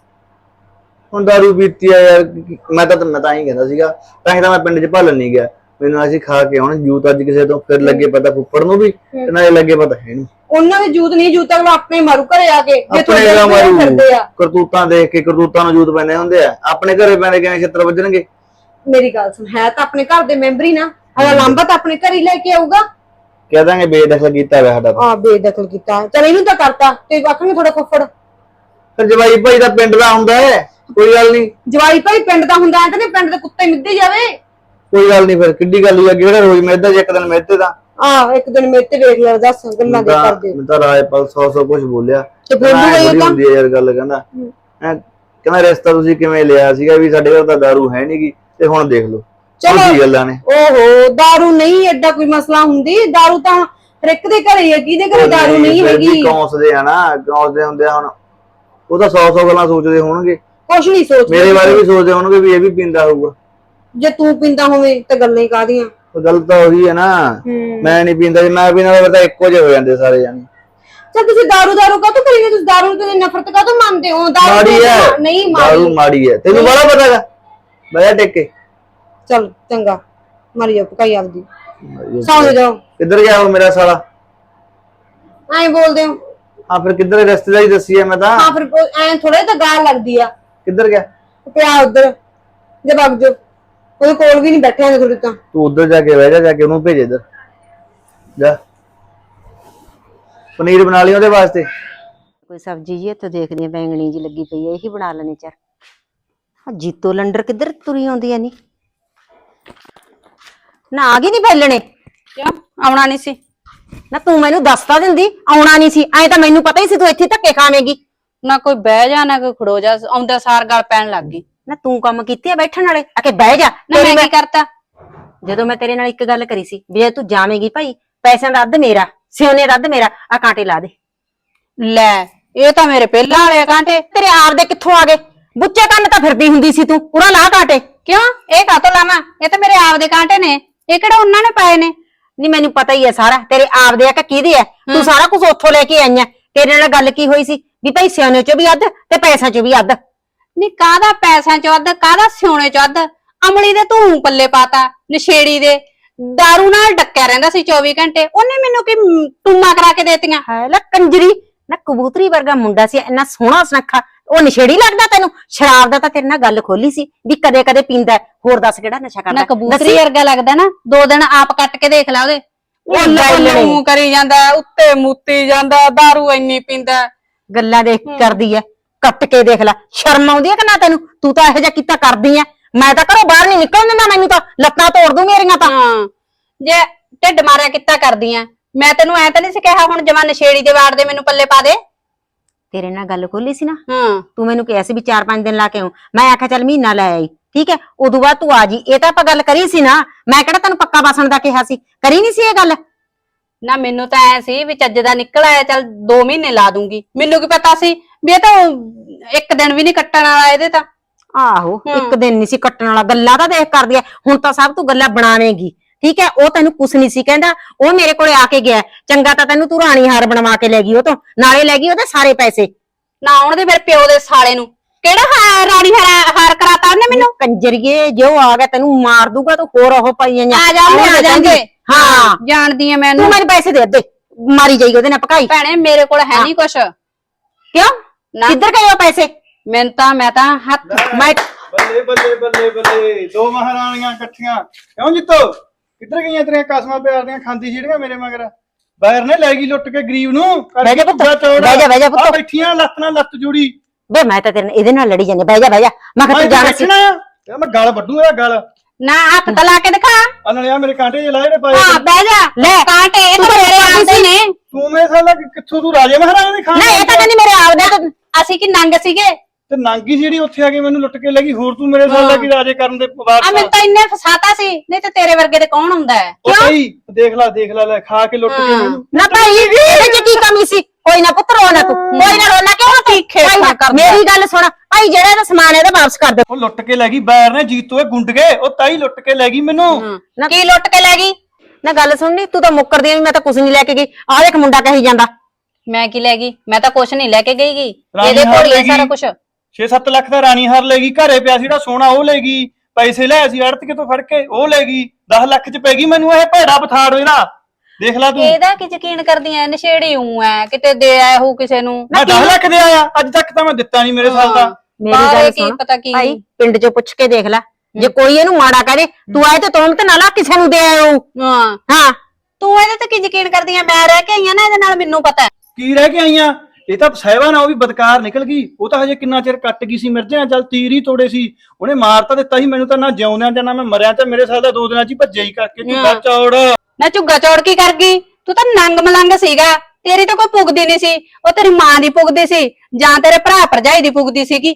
S3: ਹੁਣ ਦਾਰੂ ਪੀਤੀ ਆ ਯਾਰ ਮੈਂ ਤਾਂ ਮੈਂ ਤਾਂ ਹੀ ਕਹਿੰਦਾ ਸੀਗਾ ਤਾਂ ਹੀ ਤਾਂ ਮੈਂ ਪਿੰਡ 'ਚ ਭਾਲਣ ਨਹੀਂ ਗਿਆ। ਮੈਨੂੰ ਅਸੀਂ ਖਾ ਕੇ ਹੁਣ ਜੂਤ ਅੱਜ ਕਿਸੇ ਤੋਂ ਫਿਰ ਲੱਗੇ ਪਤਾ ਫੁੱਫੜ ਨੂੰ ਵੀ ਤੇ ਨਾਲੇ ਲੱਗੇ ਪਤਾ ਹੈ ਨਹੀਂ
S2: ਉਹਨਾਂ ਦੇ ਜੂਤ ਨਹੀਂ ਜੂਤ ਅਗਲਾ ਆਪਣੇ ਮਾਰੂ ਘਰੇ ਆ ਕੇ ਜੇ ਤੂੰ
S3: ਆਪਣੇ ਦਾ ਮਾਰੂ।
S2: ਫਿਰਦੇ ਆ।
S3: ਕਰਤੂਤਾਂ ਦੇਖ ਕੇ ਕਰਤੂਤਾਂ ਨੂੰ ਜੂਤ ਪੈਂਦੇ ਹੁੰਦੇ ਆ। ਆਪਣੇ ਘਰੇ ਪੈਂਦੇ ਕਿਵੇਂ ਛਿੱਤਰ ਵੱਜਣਗੇ?
S2: ਮੇਰੀ ਗੱਲ ਸੁਣ ਹੈ ਤਾਂ ਆਪਣੇ ਘਰ ਦੇ ਮੈਂਬਰ ਹੀ ਨਾ। ਅਗਲਾ ਲਾਂਬਾ ਤਾਂ ਆਪਣੇ ਘਰ ਹੀ ਲੈ ਕੇ ਆਊਗਾ।
S3: ਕਹਿ ਦਾਂਗੇ ਬੇਦਖਲ ਕੀਤਾ ਹੋਇਆ ਸਾਡਾ
S2: ਆ ਬੇਦਖਲ ਕੀਤਾ। ਚਲ ਇਹਨੂੰ ਤਾਂ ਕਰਤਾ ਤੇ ਆਖਣਗੇ ਥੋੜਾ ਫੁੱਫੜ।
S3: ਫਿਰ ਜਵਾਈ ਭਾਈ ਦਾ ਪਿੰਡ ਦਾ ਹੁੰਦਾ ਹੈ ਕੋਈ ਗੱਲ ਨਹੀਂ।
S2: ਜਵਾਈ ਭਾਈ ਪਿੰਡ ਦਾ ਹੁੰਦਾ ਐ ਤਾਂ ਨਹੀਂ ਪਿੰਡ ਦੇ ਕੁੱਤੇ ਮਿੱਧੇ ਜਾਵੇ।
S3: ਕੋਈ ਗੱਲ ਨਹੀਂ ਫਿਰ ਕਿੱਡੀ ਗੱਲ ਹੋਈ ਅੱਗੇ ਕਿਹੜਾ ਰੋਜ਼ ਮਿਲਦਾ ਜੇ ਇੱਕ ਦਿਨ ਮਿਲਤੇ ਤਾਂ।
S2: ਆ ਇੱਕ ਦਿਨ ਮੇਰੇ ਤੇ ਵੇਖ ਲੈ ਦੱਸ ਗੱਲਾਂ ਦੇ ਕਰਦੇ।
S3: ਮੈਂ ਤਾਂ ਰਾਜਪਾਲ 100 100 ਕੁਝ ਬੋਲਿਆ।
S2: ਤੇ ਬੋਲੂਗਾ ਹੀ ਉਹ ਤਾਂ।
S3: ਹੁੰਦੀ ਹੈ ਯਾਰ ਗੱਲ ਕਹਿੰਦਾ। ਐਂ ਕਹਿੰਦਾ ਰਿਸ਼ਤਾ ਤੁਸੀਂ ਕਿਵੇਂ ਲਿਆ ਸੀਗਾ ਵੀ ਸਾਡੇ ਘਰ ਤਾਂ ਦਾਰੂ ਹੈ ਨਹੀਂਗੀ ਤੇ ਹੁਣ ਦੇਖ ਲਓ
S2: ਚਲੋ।
S3: ਕੀ ਗੱਲਾਂ ਨੇ
S2: ਓਹੋ दारू ਨਹੀਂ ਐਡਾ ਕੋਈ ਮਸਲਾ ਹੁੰਦੀ दारू ਤਾਂ ਹਰ ਇੱਕ ਦੇ ਘਰੇ ਹੈ ਕਿਹਦੇ ਘਰੇ दारू ਨਹੀਂ
S3: ਫਿਰ ਵੀ
S2: ਹੈਗੀ
S3: ਕੌਂਸਦੇ ਆ ਨਾ ਕੌਂਸਦੇ ਹੁੰਦੇ ਆ ਹੁਣ ਉਹ ਤਾਂ 100 100 ਗੱਲਾਂ ਸੋਚਦੇ ਹੋਣਗੇ
S2: ਕੁਛ ਨਹੀਂ ਸੋਚ
S3: ਮੇਰੇ ਬਾਰੇ ਵੀ ਸੋਚਦੇ ਹੋਣਗੇ ਵੀ ਇਹ ਵੀ ਪੀਂਦਾ ਹੋਊਗਾ
S2: ਜੇ ਤੂੰ ਪਿੰਦਾ ਹੋਵੇਂ ਤਾਂ ਗੱਲਾਂ ਹੀ ਕਾਦੀਆਂ
S3: ਉਹ ਗੱਲ ਤਾਂ ਉਹੀ ਹੈ ਨਾ
S2: ਹੂੰ
S3: ਮੈਂ ਨਹੀਂ ਪੀਂਦਾ ਜੇ ਮੈਂ ਪੀਂਦਾ ਫਿਰ ਤਾਂ ਇੱਕੋ ਜਿਹੇ ਹੋ ਜਾਂਦੇ ਸਾਰੇ ਜਾਣੇ
S2: ਚਲ ਤੁਸੀਂ दारू दारू ਕਾਹਤੋਂ ਕਰੀਏ ਤੁਸੀਂ दारू ਤੇ ਨਫ਼ਰਤ ਕਾਹਤੋਂ ਮੰਨਦੇ ਹੋ दारू
S3: ਮਾੜੀ
S2: ਤੇ
S3: ਹੈ
S2: ਤਾਂ- ਨਹੀਂ
S3: ਦਾਰੂ
S2: ਮਾੜੀ
S3: ਮਾੜੀ ਹੈ ਤੈਨੂੰ ਬੜਾ ਪਤਾ ਹੈਗਾ ਬਹਿ ਟੇਕ। ਕੇ
S2: ਚਲ ਚੰਗਾ। ਮਰ ਜਾ ਪਕਾਈ ਆਪਦੀ। ਸੌਂ ਜਾਓ।
S3: ਕਿੱਧਰ ਗਿਆ ਹੁਣ ਮੇਰਾ ਸਾਲਾ?
S2: ਐਂ ਬੋਲਦੇ ਹੋ।
S3: ਹਾਂ ਫਿਰ ਕਿੱਧਰ ਰਸਤੇ ਹੀ ਦੱਸੀ ਹੈ ਮੈਂ ਤਾਂ?
S2: ਹਾਂ ਫਿਰ ਐਂ ਥੋੜਾ ਤਾਂ ਗਾਲ ਲੱਗਦੀ ਆ।
S3: ਕਿੱਧਰ ਗਿਆ?
S2: ਪਿਆ ਉਧਰ। ਜੇ ਵਗ ਜਾਓ। ਉਹਦੇ ਕੋਲ ਵੀ ਨਹੀਂ ਬੈਠੇ ਹੁੰਦੇ ਥੋੜੇ ਤਾਂ।
S3: ਤੂੰ ਉੱਧਰ ਜਾ ਕੇ ਬਹਿ ਜਾ ਜਾ ਕੇ ਉਹਨੂੰ ਭੇਜ ਇੱਧਰ। ਜਾ। ਪਨੀਰ ਬਣਾ ਲਈ ਉਹਦੇ ਵਾਸਤੇ?
S4: ਕੋਈ ਸਬਜ਼ੀ ਜੀ ਇੱਥੇ ਦੇਖਦੀ ਆ ਬੈਂਗਣੀ ਜੀ ਲੱਗੀ ਪਈ ਆ ਇਹੀ ਬਣਾ ਲੈਣੀ ਚਰ ਹਾਂ ਜੀਤੋ ਲੰਡਰ ਕਿੱਧਰ ਤੁਰੀ ਆਉਂਦੀ ਆ ਨੀ? ਨਾ ਆ ਗਈ ਨਹੀਂ ਬੈਲਣੇ?
S5: ਕਿਉਂ? ਆਉਣਾ ਨਹੀਂ ਸੀ।
S4: ਨਾ ਤੂੰ ਮੈਨੂੰ ਦੱਸਤਾ ਦਿੰਦੀ ਆਉਣਾ ਨਹੀਂ ਸੀ। ਐ ਤਾਂ ਮੈਨੂੰ ਪਤਾ ਹੀ ਸੀ ਤੂੰ ਇੱਥੇ ਧੱਕੇ ਖਾਵੇਂਗੀ।
S5: ਨਾ ਕੋਈ ਬਹਿ ਜਾ ਨਾ ਕੋਈ ਖੜੋ ਜਾ ਆਉਂਦਾ ਸਾਰ ਗੱਲ ਪੈਣ ਲੱਗ ਗਈ।
S4: ਨਾ ਤੂੰ ਕੰਮ ਕੀਤੇ ਆ ਬੈਠਣ ਵਾਲੇ? ਆ ਕੇ ਬਹਿ ਜਾ।
S5: ਨਾ
S4: ਤੇਰੀ
S5: ਮੈਂ
S4: ਮੈਂ-
S5: ਕੀ ਕਰਤਾ?
S4: ਜਦੋਂ ਮੈਂ ਤੇਰੇ ਨਾਲ ਇੱਕ ਗੱਲ ਕਰੀ ਸੀ ਵੀ ਜੇ ਤੂੰ ਜਾਵੇਂਗੀ ਭਾਈ ਪੈਸਿਆਂ ਦਾ ਅੱਧ ਮੇਰਾ ਸਿਉਨੇ ਦਾ ਅੱਧ ਮੇਰਾ ਆ ਕਾਂਟੇ ਲਾ ਦੇ।
S5: ਲੈ ਇਹ ਤਾਂ ਮੇਰੇ ਪਹਿਲਾਂ ਵਾਲੇ ਕਾਂਟੇ।
S4: ਤੇਰੇ ਆਪ ਦੇ ਕਿੱਥੋਂ ਆ ਗਏ? ਬੁੱਚੇ ਕੰਨ ਤਾਂ ਫਿਰਦੀ ਹੁੰਦੀ ਸੀ ਤੂੰ ਪੂਰਾ ਲਾ ਕਾਂਟੇ।
S5: ਕਿਉਂ? ਇਹ ਕਾਤੋਂ ਲਾਵਾਂ? ਇਹ ਤਾਂ ਮੇਰੇ ਆਪਦੇ ਕਾਂਟੇ ਨੇ। ਇਹ ਕਿਹੜਾ ਉਹਨਾਂ ਨੇ ਪਾਏ ਨੇ?
S4: ਨਹੀਂ ਮੈਨੂੰ ਪਤਾ ਹੀ ਹੈ ਸਾਰਾ ਤੇਰੇ ਆਪ ਦੇ ਆ ਕਿ ਕਿਹਦੇ ਆ? ਤੂੰ ਸਾਰਾ ਕੁਝ ਉੱਥੋਂ ਲੈ ਕੇ ਆਈਆਂ ਤੇਰੇ ਨਾਲ ਗੱਲ ਕੀ ਹੋਈ ਸੀ? ਵੀ ਭਾਈ ਸਿਆਣੇ ਚੋਂ ਵੀ ਅੱਧ ਤੇ ਪੈਸਿਆਂ ਚੋਂ ਵੀ ਅੱਧ।
S5: ਨੀ ਕਾਹਦਾ ਪੈਸਿਆਂ ਚੋਂ ਅੱਧ? ਕਾਹਦਾ ਸਿਉਣੇ ਚੋਂ ਅੱਧ? ਅਮਲੀ ਦੇ ਤੂੰ ਪੱਲੇ ਪਾਤਾ ਨਸ਼ੇੜੀ ਦੇ। दारू ਨਾਲ ਡੱਕਿਆ ਰਹਿੰਦਾ ਸੀ 24 ਘੰਟੇ। ਉਹਨੇ ਮੈਨੂੰ ਕੀ ਮ, ਟੂਮਾ ਕਰਾ ਕੇ ਦੇਤੀਆਂ?
S4: ਹੈ ਲੈ ਕੰਜਰੀ ਨਾ ਕਬੂਤਰੀ ਵਰਗਾ ਮੁੰਡਾ ਸੀ ਇੰਨਾ ਸੋਹਣਾ ਸੁਨੱਖਾ। ਉਹ ਨਸ਼ੇੜੀ ਲੱਗਦਾ ਤੈਨੂੰ? ਸ਼ਰਾਬ ਦਾ ਤਾਂ ਤੇਰੇ ਨਾਲ ਗੱਲ ਖੋਲੀ ਸੀ ਵੀ ਕਦੇ ਕਦੇ ਪੀਂਦਾ ਹੈ। ਹੋਰ ਦੱਸ ਕਿਹੜਾ ਨਸ਼ਾ ਕਰਦਾ
S5: ਨਾ? ਕਬੂਤਰੀ। ਵਰਗਾ ਲੱਗਦਾ ਨਾ ਦੋ ਦਿਨ ਆਪ ਕੱਟ ਕੇ ਦੇਖ ਲੈ ਉਹਦੇ।
S4: ਉਹ
S5: ਉਹ
S4: ਲੈ
S5: ਮੂੰਹ ਕਰੀ ਜਾਂਦਾ ਉੱਤੇ ਮੂਤੀ ਜਾਂਦਾ दारू ਇੰਨੀ ਪੀਂਦਾ
S4: ਗੱਲਾਂ ਦੇਖ ਕਰਦੀ ਐ ਕੱਟ ਕੇ ਦੇਖ ਲੈ। ਸ਼ਰਮ ਆਉਂਦੀ ਐ ਕਿ ਨਾ ਤੈਨੂੰ? ਤੂੰ ਤਾਂ ਇਹੋ ਜਿਹਾ ਕੀਤਾ ਕਰਦੀ ਐ ਮੈਂ ਤਾਂ ਘਰੋਂ ਬਾਹਰ ਨਹੀਂ ਨਿਕਲਣ ਦਿੰਦਾ ਮੈਨੂੰ ਤਾਂ ਲੱਤਾਂ ਤੋੜ ਦੂੰ ਮੇਰੀਆਂ ਤਾਂ।
S5: ਹਾਂ। ਜੇ ਢਿੱਡ ਮਾਰਿਆ ਕਿੱਤਾ ਕਰਦੀਆਂ ਮੈਂ ਤੈਨੂੰ ਐ ਤਾਂ ਨਹੀਂ ਸੀ ਕਿਹਾ ਹੁਣ ਜਮਾ ਨਸ਼ੇੜੀ ਦੇ ਵਾੜ ਦੇ ਮੈਨੂੰ ਪੱਲੇ ਪਾ ਦੇ।
S4: ਤੇਰੇ ਨਾਲ ਗੱਲ ਖੋਲੀ ਸੀ ਨਾ?
S5: ਹਾਂ।
S4: ਤੂੰ ਮੈਨੂੰ ਕਿਹਾ ਸੀ ਵੀ 4-5 ਦਿਨ ਲਾ ਕੇ ਆਉਂ। ਮੈਂ ਆਖਿਆ ਚੱਲ ਮਹੀਨਾ ਲੈ ਆਈ। ਠੀਕ ਹੈ? ਉਦੋਂ ਬਾਅਦ ਤੂੰ ਆ ਜੀ। ਇਹ ਤਾਂ ਆਪਾਂ ਗੱਲ ਕਰੀ ਸੀ ਨਾ। ਮੈਂ ਕਿਹੜਾ ਤੈਨੂੰ ਪੱਕਾ ਬਸਣ ਦਾ ਕਿਹਾ ਸੀ? ਕਰੀ ਨਹੀਂ ਸੀ ਇਹ ਗੱਲ?
S5: ਨਾ ਮੈਨੂੰ ਤਾਂ ਐ ਸੀ ਵੀ ਚੱਜ ਦਾ ਨਿਕਲ ਆਇਆ ਚੱਲ 2 ਮਹੀਨੇ ਲਾ ਦੂੰਗੀ। ਮੈਨੂੰ ਕੀ ਪਤਾ ਸੀ ਵੀ ਇਹ ਤਾਂ ਇੱਕ ਦਿਨ ਵੀ ਨਹੀਂ ਕੱਟਣ ਵਾਲਾ ਇਹਦੇ ਤਾਂ।
S4: ਆਹੋ। ਇੱਕ ਦਿਨ ਨਹੀਂ ਸੀ ਕੱਟਣ ਵਾਲਾ। ਗੱਲਾਂ ਤਾਂ ਦੇਖ ਕਰਦੀ ਐ। ਹੁਣ ਤਾਂ ਸਭ ਤੂੰ ਗੱਲਾਂ ਬਣਾਵੇਂਗੀ। ਠੀਕ ਹੈ ਉਹ ਤੈਨੂੰ ਕੁਛ ਨਹੀਂ ਸੀ ਕਹਿੰਦਾ ਉਹ ਮੇਰੇ ਕੋਲੇ ਆ ਕੇ ਗਿਆ ਚੰਗਾ ਤਾਂ ਤੈਨੂੰ ਤੂੰ ਰਾਣੀ ਹਾਰ ਬਣਵਾ ਕੇ ਲੈ ਗਈ ਉਹ ਤੋਂ ਨਾਲੇ ਲੈ ਗਈ ਉਹਦੇ ਸਾਰੇ ਪੈਸੇ।
S5: ਨਾ ਆਉਣ ਦੇ ਮੇਰੇ ਪਿਓ ਦੇ ਸਾਲੇ ਨੂੰ। ਕਿਹੜਾ ਹਾ- ਰਾਣੀ ਹਾਰ ਹਾਰ ਕਰਾਤਾ ਉਹਨੇ ਮੈਨੂੰ?
S4: ਕੰਜਰੀਏ ਜੋ ਆ ਗਿਆ ਤੈਨੂੰ ਮਾਰ ਦੂਗਾ ਤੂੰ ਹੋਰ ਉਹ ਪਾਈਆਂ
S5: ਆ ਜਾਣਗੇ ਆ ਜਾਣਗੇ
S4: ਹਾਂ।
S5: ਜਾਣਦੀ ਐ
S4: ਤੂੰ
S5: ਮੈਨੂੰ
S4: ਮੈਨੂੰ ਪੈਸੇ ਦੇ ਅੱਧੇ ਮਾਰੀ ਜਾਈ ਉਹਦੇ ਨਾਲ ਪਕਾਈ
S5: ਭੈਣੇ ਮੇਰੇ ਕੋਲ ਹੈ ਨਹੀਂ ਕੁਛ।
S4: ਕਿਉਂ?
S5: ਨਾ।
S4: ਕਿੱਧਰ ਗਏ ਉਹ ਪੈਸੇ?
S5: ਮੈਨੂੰ ਤਾਂ ਮੈਂ ਤਾਂ ਹੱਥ
S4: ਮੈਂ
S6: ਬੱਲੇ ਬੱਲੇ ਬੱਲੇ ਬੱਲੇ। ਦੋ ਮਹਾਰਾਣੀਆਂ ਇਕੱਠੀਆਂ। ਕਿਉਂ ਜਿੱਤੋ? ਕਿੱਧਰ ਗਈਆਂ ਤੇਰੀਆਂ ਕਸਮਾਂ ਪਿਆਰ ਦੀਆਂ? ਖਾਂਦੀ ਜਿਹੜੀਆਂ ਮੇਰੇ ਮਗਰ। ਬਾਹਰ ਨੇ ਲੈ ਗਈ ਲੁੱਟ ਕੇ ਗਰੀਬ ਨੂੰ।
S4: ਬਹਿ ਜਾ ਪੁੱਤ। ਬਹਿ ਜਾ, ਬਹਿ ਜਾ ਪੁੱਤ।
S6: ਬੈਠੀਆਂ ਲੱਤ ਨਾਲ ਲੱਤ ਜੋੜੀ।
S4: ਬੇ ਮੈਂ ਤਾਂ ਤੇਰੇ ਨਾਲ ਇਹਦੇ ਨਾਲ ਲੜੀ ਜਾਂਦੀ ਬਹਿ ਜਾ ਬਹਿ ਜਾ। ਮੈਂ ਕਿਹਾ
S6: ਮੈਂ
S4: ਤੂੰ ਜਾਣਾ ਸੀ।
S6: ਬੈਠਣਾ ਆ। ਯਾਰ ਮੈਂ ਗਲ ਵੱਡੂ ਇਹਦਾ ਗਲ।
S5: ਨਾ ਹੱਥ ਤਾਂ ਲਾ ਕੇ ਦਿਖਾ।
S6: ਆ ਨਾਲੇ ਆ ਮੇਰੇ ਕਾਂਟੇ ਜੇ ਲਾਏ ਨੇ ਪਾਏ
S5: ਹਾਂ ਬਹਿ ਜਾ।
S4: ਲੈ
S5: ਕਾਂਟੇ ਇਹ
S4: ਤੂੰ
S5: ਮੇਰੇ ਆਪਦੇ ਨੇ।
S6: ਤੂੰ ਮੇਰੇ ਸਾਲਾ ਕਿ- ਕਿੱਥੋਂ ਤੂੰ ਰਾਜੇ ਮਹਾਰਾਜੇ ਦੀ ਖਾਣ
S4: ਨਹੀਂ ਇਹ ਤਾਂ ਕਹਿੰਦੀ ਮੇਰੇ ਆਪਦੇ ਤੋਂ
S5: ਅਸੀਂ ਕੀ ਨੰਗ ਸੀਗੇ?
S6: ਤੇ ਨਾਂਗੀ ਜਿਹੜੀ ਉੱਥੇ ਆ ਕੇ ਮੈਨੂੰ ਲੁੱਟ ਕੇ ਲੈ ਗਈ ਹੋਰ ਤੂੰ ਮੇਰੇ ਸਾਲ ਦਾ ਕੀ ਰਾਜੇ ਕਰਨ ਦੇ
S5: ਆ
S6: ਵਾਰਸ
S5: ਮੈਨੂੰ ਤਾਂ ਇੰਨੇ ਫਸਾਤਾ ਸੀ ਨਹੀਂ ਤੇ ਤੇਰੇ ਵਰਗੇ ਤੇ ਕੌਣ ਹੁੰਦਾ ਹੈ?
S6: ਉਹ ਸਹੀ ਦੇਖ ਲੈ ਦੇਖ ਲੈ ਲੈ ਖਾ ਕੇ ਲੁੱਟ ਕੇ ਮੈਨੂੰ।
S4: ਨਾ ਭਾਈ ਇਹਦੇ ਚ ਕੀ ਕਮੀ ਸੀ? ਕੋਈ ਨਾ ਪੁੱਤ ਰੋ ਨਾ ਤੂੰ। ਕੋਈ ਨਾ ਰੋਣਾ ਕਿਉਂ? ਨਾ ਤੂੰ ਨਾ, ਮੇਰੀ ਗੱਲ ਸੁਣ। ਭਾਈ ਜਿਹੜਾ ਇਹਦਾ ਸਮਾਨ ਇਹਦਾ ਵਾਪਸ ਕਰ ਦੇ।
S6: ਉਹ ਲੁੱਟ ਕੇ ਲੈ ਗਈ ਬੈਰ ਨੇ ਜੀਤੋ ਇਹ ਗੁੰਡ ਗਏ ਉਹ ਤਾਈ ਲੁੱਟ ਕੇ ਲੈ ਗਈ ਮੈਨੂੰ।
S4: ਕੀ ਲੁੱਟ ਕੇ ਲੈ ਗਈ? ਨਾ ਗੱਲ ਸੁਣਨੀ ਤੂੰ ਤਾਂ ਮੁੱਕਰਦੀ ਆਂ ਵੀ ਮੈਂ ਤਾਂ ਕੁਝ ਨਹੀਂ ਲੈ ਕੇ ਗਈ। ਆਹ ਦੇਖ ਮੁੰਡਾ ਕਹੀ ਜਾਂਦਾ।
S5: ਮੈਂ ਕੀ ਲੈ ਗਈ? ਮੈਂ ਤਾਂ ਕੁਛ ਨਹੀਂ ਲੈ ਕੇ ਗਈ ਗੀ।
S6: ਰਾਣੀ
S5: ਇਹਦੇ ਕੋਲ ਹੀ ਸਾਰਾ
S6: ਗਈ।
S5: ਕੁਝ
S6: 6-7 ਲੱਖ ਦਾ ਰਾਣੀ ਹਾਰ ਲੈ ਗਈ ਘਰੇ ਪਿਆ ਸੀ ਜਿਹੜਾ ਸੋਨਾ ਉਹ ਲੈ ਗਈ ਪੈਸੇ ਲੈ ਸੀ ਅੜਤ ਕੇ ਤੋਂ ਫੜ ਕੇ ਉਹ ਲੈ ਗਈ 10 ਲੱਖ ਚ ਪੈ ਗਈ ਮੈਨੂੰ ਇਹ ਭੈੜਾ ਪਥਾੜ ਇਹਦਾ। ਦੇਖ ਲੈ ਤੂੰ।
S5: ਇਹਦਾ ਕੀ ਯਕੀਨ ਕਰਦੀਆਂ ਨਸ਼ੇੜੀ ਹੂੰ ਐ ਕਿਤੇ ਦੇ ਆਇਆ ਹੋ ਕਿਸੇ ਨੂੰ।
S6: ਮੈਂ 10 ਲੱਖ ਦੇ ਆਇਆ ਅੱਜ ਤੱਕ ਤਾਂ ਮੈਂ ਦਿੱਤਾ ਨਹੀਂ ਮੇਰੇ ਸਾਲ ਦਾ।
S4: ਮੇਰੀ ਗੱਲ
S5: ਕੀ
S4: ਸੁਣ।
S5: ਪਤਾ ਕੀ
S4: ਭਾਈ ਪਿੰਡ ਚੋਂ ਪੁੱਛ ਕੇ ਦੇਖ ਲੈ। ਜੇ ਕੋਈ ਇਹਨੂੰ ਮਾੜਾ ਕਰੇ ਤੂੰ ਆਏ ਤੇ ਤੋਮਤ ਨਾ ਲਾ ਕਿਸੇ ਨੂੰ ਦੇ ਆਇਓ।
S5: ਹਾਂ।
S4: ਹਾਂ।
S5: ਤੂੰ ਇਹਦੇ ਤੇ ਕੀ ਯਕੀਨ ਕਰਦੀਆਂ ਮੈਂ ਰਹਿ ਕੇ ਆਈ ਆ ਨਾ ਇਹਦੇ ਨਾਲ ਮੈਨੂੰ ਪਤਾ
S6: ਕੀ ਰਹਿ ਕੇ ਆਈਆਂ ਇਹ ਤਾਂ ਸਹਿਬਾ ਨਾ ਉਹ ਵੀ ਬਦਕਾਰ ਨਿਕਲ ਗਈ। ਉਹ ਤਾਂ ਹਜੇ ਕਿੰਨਾ ਚਿਰ ਕੱਟ ਗਈ ਸੀ ਮਿਰਜਿਆਂ ਚੱਲ ਤੀਰ ਹੀ ਤੋੜੇ ਸੀ। ਉਹਨੇ ਮਾਰ ਤਾਂ ਦਿੱਤਾ ਸੀ ਮੈਨੂੰ ਤਾਂ ਨਾ ਜਿਉਂਦਿਆਂ ਤੇ ਨਾ ਮੈਂ ਮਰਿਆ ਤੇ ਮੇਰੇ ਸਾਲ ਦਾ ਦੋ ਦਿਨਾਂ ਚ ਹੀ ਭੱਜਿਆ ਹੀ ਕਰਕੇ। ਝੁੱਗਾ ਚੌੜ
S5: ਨਾ ਝੁੱਗਾ ਚੌੜ ਕੀ ਕਰ ਗਈ? ਤੂੰ ਤਾਂ ਨੰਗ ਮਲੰਗ ਸੀਗਾ। ਤੇਰੀ ਤਾਂ ਕੋਈ ਪੁੱਗਦੀ ਨਹੀਂ ਸੀ। ਉਹ ਤੇਰੀ ਮਾਂ ਦੀ ਪੁੱਗਦੀ ਸੀ ਜਾਂ ਤੇਰੇ ਭਰਾ ਭਰਜਾਈ ਦੀ ਪੁੱਗਦੀ ਸੀਗੀ।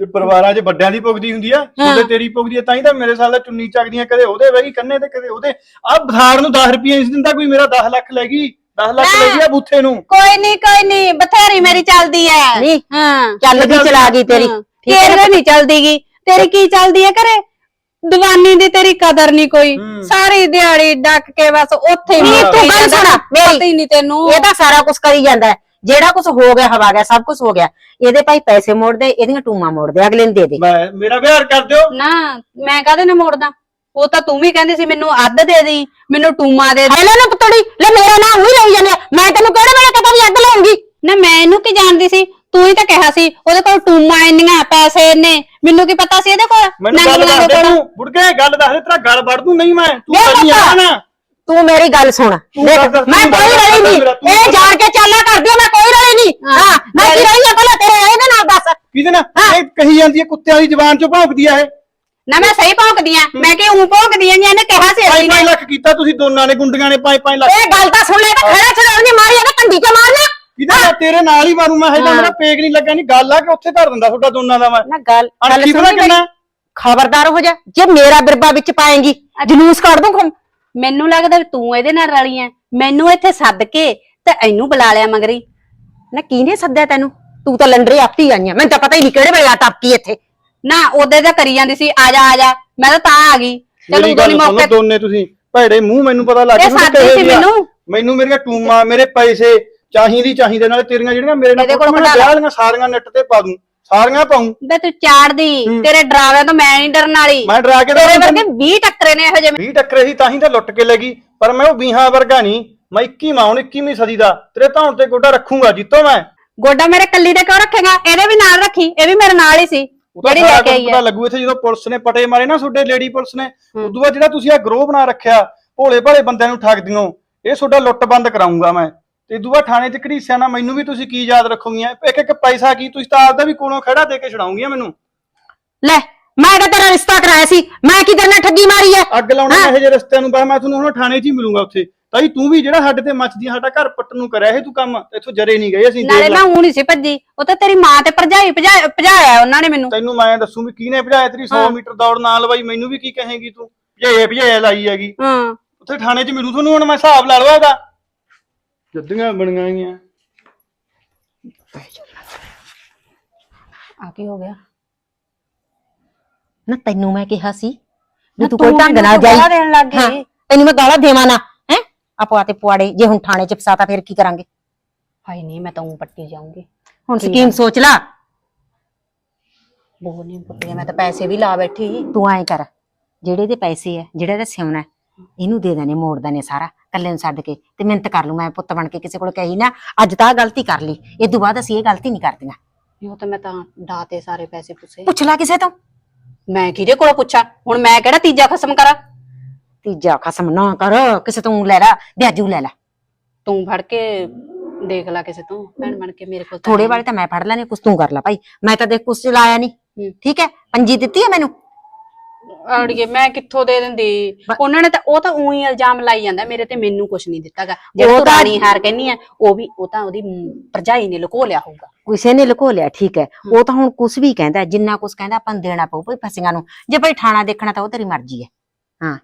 S6: ਤੇ ਪਰਿਵਾਰਾਂ 'ਚ ਵੱਡਿਆਂ ਦੀ ਪੁੱਗਦੀ ਹੁੰਦੀ ਆ ਉਹਦੇ ਤੇਰੀ ਪੁੱਗਦੀ ਆ ਤਾਂ ਹੀ ਤਾਂ ਮੇਰੇ ਸਾਲ ਦਾ ਚੁੰਨੀ ਚੱਕਦੀਆਂ ਕਦੇ ਉਹਦੇ ਵਹੀ ਕੰਨੇ ਤੇ ਕਦੇ ਉਹਦੇ। ਆ ਬਥਾੜ ਨੂੰ 10 ਰੁਪਏ ਨਹੀਂ ਦਿੰਦਾ ਕੋਈ ਮੇਰਾ 10 ਲੱਖ ਲੈ ਗਈ। 10 ਲੱਖ ਲੈ ਗਈ ਆ ਬੂਥੇ ਨੂੰ।
S5: ਕੋਈ ਨਹੀਂ ਕੋਈ ਨਹੀਂ ਬਥੇਰੀ ਮੇਰੀ ਚੱਲਦੀ ਐ।
S4: ਨਹੀਂ
S5: ਹਾਂ।
S4: ਚੱਲ ਵੀ ਚਲਾ ਗਈ ਤੇਰੀ।
S5: ਤੇਰੇ ਨਹੀਂ ਚੱਲਦੀਗੀ। ਤੇਰੀ ਕੀ ਚੱਲਦੀ ਐ ਘਰੇ? ਦੀਵਾਨੀ ਦੀ ਤੇਰੀ ਕਦਰ ਨਹੀਂ ਕੋਈ। ਸਾਰੀ ਦਿਹਾੜੀ ਡੱਕ ਕੇ ਬਸ ਉੱਥੇ ਹੀ
S4: ਨਹੀਂ, ਤੂੰ ਗੱਲ ਸੁਣ, ਮੇਰੀ।
S5: ਪਤਾ ਹੀ ਨਹੀਂ ਤੈਨੂੰ।
S4: ਇਹ ਤਾਂ ਸਾਰਾ ਕੁਝ ਕਰੀ ਜਾਂਦਾ। ਜਿਹੜਾ ਕੁਝ ਹੋ ਗਿਆ ਹਵਾ ਗਿਆ ਸਭ ਕੁਝ ਹੋ ਗਿਆ। ਇਹਦੇ ਭਾਈ ਪੈਸੇ ਮੋੜ ਦੇ ਇਹਦੀਆਂ ਟੂਮਾਂ ਮੋੜ ਦੇ ਅਗਲੇ ਨੂੰ ਦੇ ਦੇ।
S6: ਮੈਂ ਮੇਰਾ ਵਿਹਾਰ ਕਰ ਦਿਓ।
S5: ਨਾ ਮੈਂ ਕਾਹਦੇ ਨਾਲ ਮੋੜਦਾ? ਉਹ ਤਾਂ ਤੂੰ ਵੀ ਕਹਿੰਦੀ ਸੀ ਮੈਨੂੰ ਅੱਧ ਦੇ ਦੀ ਮੈਨੂੰ ਟੂਮਾ ਦੇ ਦੇ
S4: ਹੈਲੋ ਨਾ ਪੁੱਤੜੀ ਲੈ ਮੇਰਾ ਨਾਮ ਉਹੀ ਲਈ ਜਾਂਦੇ। ਮੈਂ ਤੈਨੂੰ ਕਿਹੜੇ ਵੇਲੇ ਕਹਤਾ ਵੀ ਅੱਗ ਲਾਉਂਗੀ
S5: ਨਾ ਮੈਂ ਇਹਨੂੰ ਕੀ ਜਾਣਦੀ ਸੀ? ਤੂੰ ਹੀ ਤਾਂ ਕਿਹਾ ਸੀ ਉਹਦੇ ਕੋਲ ਟੂਮਾ ਇੰਨੀਆਂ ਪੈਸੇ ਇੰਨੇ ਮੈਨੂੰ ਕੀ ਪਤਾ ਸੀ ਇਹਦੇ ਕੋਲ?
S6: ਮੈਨੂੰ ਗੱਲ ਦੱਸ ਦੇ। ਤੂੰ ਬੁੜਕੇ ਗੱਲ ਦੱਸ ਦੇ ਤੇਰਾ ਗੱਲ ਵੜ ਦੂੰ ਨਹੀਂ ਮੈਂ। ਤੂੰ
S4: ਵੇ
S6: ਕਰੀ
S4: ਪੁੱਤ।
S6: ਨਾ
S4: ਤੂੰ ਮੇਰੀ ਗੱਲ ਸੁਣ।
S6: ਤੂੰ
S4: ਦੇਖ
S6: ਦੱਸ-
S4: ਮੈਂ
S6: ਤੂੰ
S4: ਕੋਈ
S6: ਦੱਸ-
S4: ਰਲੀ ਨਹੀਂ।
S6: ਮੇਰਾ- ਤੂੰ
S4: ਇਹ
S6: ਦੱਸ।
S4: ਜਾਣ ਕੇ ਚਾਲਾ ਕਰਦੀ ਆ ਮੈਂ ਕੋਈ ਰਲੀ ਨਹੀਂ।
S5: ਹਾਂ,
S4: ਮੈਂ ਕੀ ਰਹੀ ਆ ਪਹਿਲਾਂ ਤੇਰੇ ਇਹਦੇ ਨਾਲ ਦੱਸ।
S6: ਕਿਹਦੇ ਨਾਲ? ਇਹ ਕਹੀ ਜਾਂਦੀ ਹੈ ਕੁੱਤਿਆਂ ਦੀ ਜ਼ਬਾਨ ਚੋਂ ਭੌਂਕਦੀ ਆ ਇਹ।
S5: ਨਾ ਮੈਂ ਸਹੀ ਭੌਂਕਦੀ ਆ ਮੈਂ ਕਿ ਉਂ ਭੌਂਕਦੀ ਆ ਜਾਂ ਇਹਨੇ ਕਿਹਾ ਸੀ ਅਸੀਂ
S6: 5
S5: ਨੇ
S6: ਲੱਖ ਕੀਤਾ ਤੁਸੀਂ ਦੋਨਾਂ ਨੇ ਗੁੰਡੀਆਂ ਨੇ 5-5 ਲੱਖ।
S4: ਇਹ ਗੱਲ ਤਾਂ ਸੁਣ ਲੈ ਤਾਂ ਖੜਾ ਛੜਾਉਣ ਦੀ ਮਾਰੀ ਇਹਨੇ ਕੰਡੀ ਚ ਮਾਰਨਾ।
S6: ਕਿਹਦਾ ਮੈਂ ਤੇਰੇ ਨਾਲ ਹੀ ਮਾਰੂ ਮੈਂ ਹਜੇ ਮੇਰਾ ਪੇਗ ਨਹੀਂ ਲੱਗਾ ਨਹੀਂ ਗੱਲ ਆ ਕਿ ਉੱਥੇ ਧਰ ਦਿੰਦਾ ਤੁਹਾਡਾ ਦੋਨਾਂ ਦਾ ਮੈਂ।
S4: ਨਾ ਗੱਲ ਗੱਲ
S6: ਅਣਖੀ ਪਤਾ
S4: ਸੁਣੀ।
S6: ਕਿੰਨਾ?
S4: ਖਬਰਦਾਰ ਹੋ ਜਾ ਜੇ ਮੇਰਾ ਬਿਰਬਾ ਵਿੱਚ ਪਾਏਗੀ ਜਲੂਸ ਕੱਢ ਦੂੰ ਖਮ
S5: ਮੈਨੂੰ ਲੱਗਦਾ ਵੀ ਤੂੰ ਇਹਦੇ ਨਾਲ ਰਲੀ ਐ। ਮੈਨੂੰ ਇੱਥੇ ਸੱਦ ਕੇ ਤੇ ਇਹਨੂੰ ਬੁਲਾ ਲਿਆ ਮਗਰੀ।
S4: ਨਾ ਕਿਹਨੇ ਸੱਦਿਆ ਤੈਨੂੰ? ਤੂੰ ਤਾਂ ਲੰਡਰੇ ਆਪੀ ਆਈਆਂ ਮੈਨੂੰ ਤਾਂ ਪਤਾ ਹੀ ਨਹੀਂ ਕਿਹੜੇ ਵੇਲੇ ਆ ਇੱਥੇ।
S5: ਨਾ ਉਹਦੇ ਤਾਂ ਕਰੀ ਜਾਂਦੀ ਸੀ ਆ ਜਾ ਆ ਜਾ। ਮੈਂ ਤਾਂ ਤਾਂ ਆ ਗਈ।
S6: ਮੇਰੀ ਗੱਲ ਸੁਣੋ ਦੋਨੇ ਤੁਸੀਂ। ਭੈੜੇ ਮੂੰਹ ਮੈਨੂੰ ਪਤਾ ਲੱਗ ਗਿਆ
S5: ਮੈਨੂੰ।
S6: ਮੈਨੂੰ। ਮੇਰੀਆਂ ਟੂਮਾਂ ਮੇਰੇ ਪੈਸੇ ਚਾਹੀਦੀ ਚਾਹੀਦੇ ਨਾਲ ਤੇਰੀਆਂ ਜਿਹੜੀਆਂ ਮੇਰੇ ਨਾਲ। ਵਿਆਹ ਸਾਰੀਆਂ ਨੈਟ ਤੇ ਪਾ ਦੂੰ ਸਾਰੀਆਂ ਪਾਉਂ।
S5: ਬੇ ਤੂੰ ਚਾੜਦੀ ਤੇਰੇ ਡਰਾਵੇ ਤੋਂ ਮੈਂ ਨਹੀਂ ਡਰਨ ਵਾਲੀ।
S6: ਮੈਂ ਡਰਾ ਕੇ
S5: ਤੇਰੇ ਵਰਗੇ 20 ਟੱਕਰੇ ਨੇ ਇਹੋ ਜਿਹੇ
S6: 20 ਟੱਕਰੇ ਸੀ ਤਾਂ ਹੀ ਤਾਂ ਲੁੱਟ ਕੇ ਲੈ ਗਈ। ਪਰ ਮੈਂ ਉਹ ਵੀਹਾਂ ਵਰਗਾ ਨਹੀਂ ਮੈਂ 21 ਮਾਂ ਹੁਣ 21ਵੀਂ ਸਦੀ ਦਾ। ਤੇਰੇ ਧੌਣ ਤੇ ਗੋਡਾ ਰੱਖੂੰਗਾ ਜਿੱਤੋਂ ਮੈਂ।
S5: ਗੋਡਾ ਮੇਰੇ ਕੱਲੀ ਦੇ ਕਿਉਂ ਰੱਖੇਗਾ? ਇਹਦੇ ਵੀ ਨਾਲ ਰੱਖੀ ਇਹ ਵੀ ਮੇਰੇ ਨਾਲ ਹੀ ਸੀ।
S6: ਉਹ ਤਾਂ
S5: ਜਿਹੜੀ ਲੈ
S6: ਸਾਰਾ
S5: ਕੇ
S6: ਕੁਝ
S5: ਆਈ
S6: ਪਤਾ
S5: ਹੈ।
S6: ਲੱਗੂ ਇੱਥੇ ਜਦੋਂ ਪੁਲਿਸ ਨੇ ਪਟੇ ਮਾਰੇ ਨਾ ਤੁਹਾਡੇ ਲੇਡੀ ਪੁਲਿਸ ਨੇ ਉਦੋਂ ਬਾਅਦ ਜਿਹੜਾ ਤੁਸੀਂ ਆ ਗਰੋਹ ਬਣਾ ਰੱਖਿਆ ਭੋਲੇ ਭਾਲੇ ਬੰਦਿਆਂ ਨੂੰ ਠੱਗਦੀਆਂ ਇਹ ਤੁਹਾਡਾ ਲੁੱਟ ਬੰਦ ਕਰਾਉਂਗਾ ਮੈਂ। ਤੇ ਉਦੋਂ ਬਾਅਦ ਥਾਣੇ 'ਚ ਘੜੀਸਿਆ ਨਾ ਮੈਨੂੰ ਵੀ ਤੁਸੀਂ ਕੀ ਯਾਦ ਰੱਖੋਗੀਆਂ? ਇੱਕ ਇੱਕ ਪੈਸਾ ਕੀ ਤੁਸੀਂ ਤਾਂ ਆਪਦਾ ਵੀ ਕੋਲੋਂ ਖੜਾ ਦੇ ਕੇ ਛਡਾਉਂਗੀਆਂ ਮੈਨੂੰ।
S4: ਲੈ ਮੈਂ ਤਾਂ ਤੇਰਾ ਰਿਸ਼ਤਾ ਕਰਾਇਆ ਸੀ ਮੈਂ ਕੀ ਕਰਨਾ ਠੱਗੀ ਮਾਰੀ ਐ
S6: ਅੱਗ ਲਾਉਣਾ ਇਹੋ ਜਿਹੇ ਰਸਤਿਆਂ ਨੂੰ ਬਾ ਮੈਂ ਤੁਹਾਨੂੰ ਹੁਣ ਥਾਣੇ 'ਚ ਹੀ ਮਿਲੂੰਗਾ ਉੱਥੇ। ਤਾਈ ਤੂੰ ਵੀ ਜਿਹੜਾ ਸਾਡੇ ਤੇ ਮੱਚਦੀਆਂ ਸਾਡਾ ਘਰ ਪੱਟਣ ਨੂੰ ਕਰਿਆ ਇਹ ਤੂੰ ਕੰਮ ਇੱਥੋਂ ਜਰੇ ਨਹੀਂ ਗਏ ਅਸੀਂ
S5: ਨਾਲੇ
S6: ਦੇਖ
S5: ਮੈਂ
S6: ਲੈ।
S5: ਊਂ ਨਹੀਂ ਸੀ ਭੱਜੀ ਉਹ ਤਾਂ ਤੇਰੀ ਮਾਂ ਤੇ ਭਰਜਾਈ ਭਜਾ- ਭਜਾਇਆ ਉਹਨਾਂ ਨੇ ਮੈਨੂੰ।
S6: ਤੈਨੂੰ ਮੈਂ ਦੱਸੂ ਵੀ ਕਿਹਨੇ ਭਜਾਇਆ ਤੇਰੀ 100 ਮੀਟਰ ਦੌੜ ਨਾਲ ਲਵਾਈ ਮੈਨੂੰ ਵੀ ਕੀ ਕਹੇਗੀ ਤੂੰ? ਭਜਾਏ ਭਜਾਏ ਲਾਈ ਹੈਗੀ।
S5: ਹਾਂ।
S6: ਉੱਥੇ ਥਾਣੇ 'ਚ ਮਿਲੂ ਤੁਹਾਨੂੰ ਹੁਣ ਮੈਂ ਹਿਸਾਬ ਲਾ ਲਵਾਂ ਇਹਦਾ। ਜੱਦੀਆਂ ਬਣੀਆਂ ਗਈਆਂ।
S5: ਆ ਕੀ ਹੋ ਗਿਆ?
S4: ਨਾ ਤੈਨੂੰ ਮੈਂ ਕਿਹਾ ਸੀ ਵੀ ਤੂੰ ਕੋਈ ਢੰਗ
S5: ਮੈਨੂੰ
S4: ਨਾਲ ਜਾਈ
S5: ਗਾਲਾਂ ਦੇਣ ਲੱਗ ਗਈ।
S4: ਹਾਂ, ਤੈਨੂੰ ਮੈਂ ਗਾਲਾਂ ਦੇਵਾਂ ਨਾ। ਹੈ ਆਪੋ ਆਤੇ ਪੁਆੜੇ ਜੇ ਹੁਣ ਥਾਣੇ ਚ ਫਸਾਤਾ ਫਿਰ ਕੀ ਕਰਾਂਗੇ?
S5: ਹਾਏ ਨਹੀਂ ਮੈਂ ਤਾਂ ਊਂ ਪੱਟੀ ਜਾਊਂਗੀ।
S4: ਹੁਣ ਸਕੀਮ ਸੋਚ ਲਾ।
S5: ਬਹੁਤ ਨਹੀਂ ਪੱਟੀ ਮੈਂ ਤਾਂ ਪੈਸੇ ਵੀ ਲਾ ਬੈਠੀ
S4: ਤੂੰ ਐਂ ਕਰ ਜਿਹੜੇ ਦੇ ਪੈਸੇ ਐ ਜਿਹੜਾ ਦਾ ਸਿਉਣਾ ਹੈ, ਇਹਨੂੰ ਦੇ ਦੇਣੇ ਮੋੜ ਦੇਣੇ ਸਾਰਾ ਕੱਲੇ ਨੂੰ ਛੱਡ ਕੇ ਤੇ ਮਿਹਨਤ ਕਰ ਲੂ ਮੈਂ ਪੁੱਤ ਬਣ ਕੇ ਕਿਸੇ ਕੋਲ ਕਹੀ ਨਾ ਅੱਜ ਤਾਂ ਆਹ ਗਲਤੀ ਕਰ ਲਈ ਇਹ ਤੋਂ ਬਾਅਦ ਅਸੀਂ ਇਹ ਗਲਤੀ ਨਹੀਂ ਕਰਦੀਆਂ।
S5: ਉਹ ਤਾਂ ਮੈਂ ਤਾਂ ਡਾਤੇ ਸਾਰੇ ਪੈਸੇ ਪੁੱਛੇ
S4: ਪੁੱਛ ਲੈ ਕਿਸੇ ਤੋਂ।
S5: ਮੈਂ ਕਿਹਦੇ ਕੋਲੋਂ ਪੁੱਛਾਂ? ਹੁਣ ਮੈਂ ਕਿਹੜਾ ਤੀਜਾ ਖਸਮ ਕਰਾਂ?
S4: ਤੀਜਾ ਖਸਮ ਨਾ ਕਰ ਕਿਸੇ ਤੋਂ ਲੈ ਲੈ ਵਿਆਜੂ ਲੈ ਲੈ।
S5: ਤੂੰ ਫੜ ਕੇ ਦੇਖ ਲੈ ਕਿਸੇ ਤੋਂ ਭੈਣ ਬਣ ਕੇ ਮੇਰੇ ਕੋਲ ਤਾਂ
S4: ਥੋੜੇ ਵਾਲੇ ਤਾਂ ਮੈਂ ਫੜ ਲੈਣੇ ਕੁਛ ਤੂੰ ਕਰ ਲੈ ਭਾਈ। ਮੈਂ ਤਾਂ ਦੇਖ ਕੁਛ ਚਲਾਇਆ ਨਹੀਂ। ਠੀਕ ਹੈ? ਪੰਜੀ ਦਿੱਤੀ ਹੈ ਮੈਨੂੰ?
S5: ਅੜੀਏ ਮੈਂ ਕਿੱਥੋਂ ਦੇ ਦਿੰਦੀ? ਉਹਨਾਂ ਨੇ ਤਾਂ ਉਹ ਤਾਂ ਉਹੀ ਇਲਜ਼ਾਮ ਲਾਈ ਜਾਂਦਾ ਮੇਰੇ ਤੇ ਮੈਨੂੰ ਕੁਝ ਨਹੀਂ ਦਿੱਤਾਗਾ। ਜੇ ਤੂੰ ਰਾਣੀ ਹਾਰ ਕਹਿੰਨੀ ਆ ਉਹ ਵੀ ਉਹ ਤਾਂ ਉਹਦੀ ਭਰਜਾਈ ਨੇ ਲੁਕੋ ਲਿਆ ਹੋਊਗਾ।
S4: ਕਿਸੇ ਨੇ ਲੁਕੋ ਲਿਆ ਠੀਕ ਹੈ। ਉਹ ਤਾਂ ਹੁਣ ਕੁਝ ਵੀ ਕਹਿੰਦਾ ਜਿੰਨਾ ਕੁਝ ਕਹਿੰਦਾ ਆਪਾਂ ਦੇਣਾ ਪਊ ਭਾਈ ਫਸੀਆਂ ਨੂੰ। ਜੇ ਭਾਈ ਠਾਣਾ ਦੇਖਣਾ ਤਾਂ ਉਹ ਤੇਰੀ ਮਰਜ਼ੀ ਹੈ। ਹਾਂ।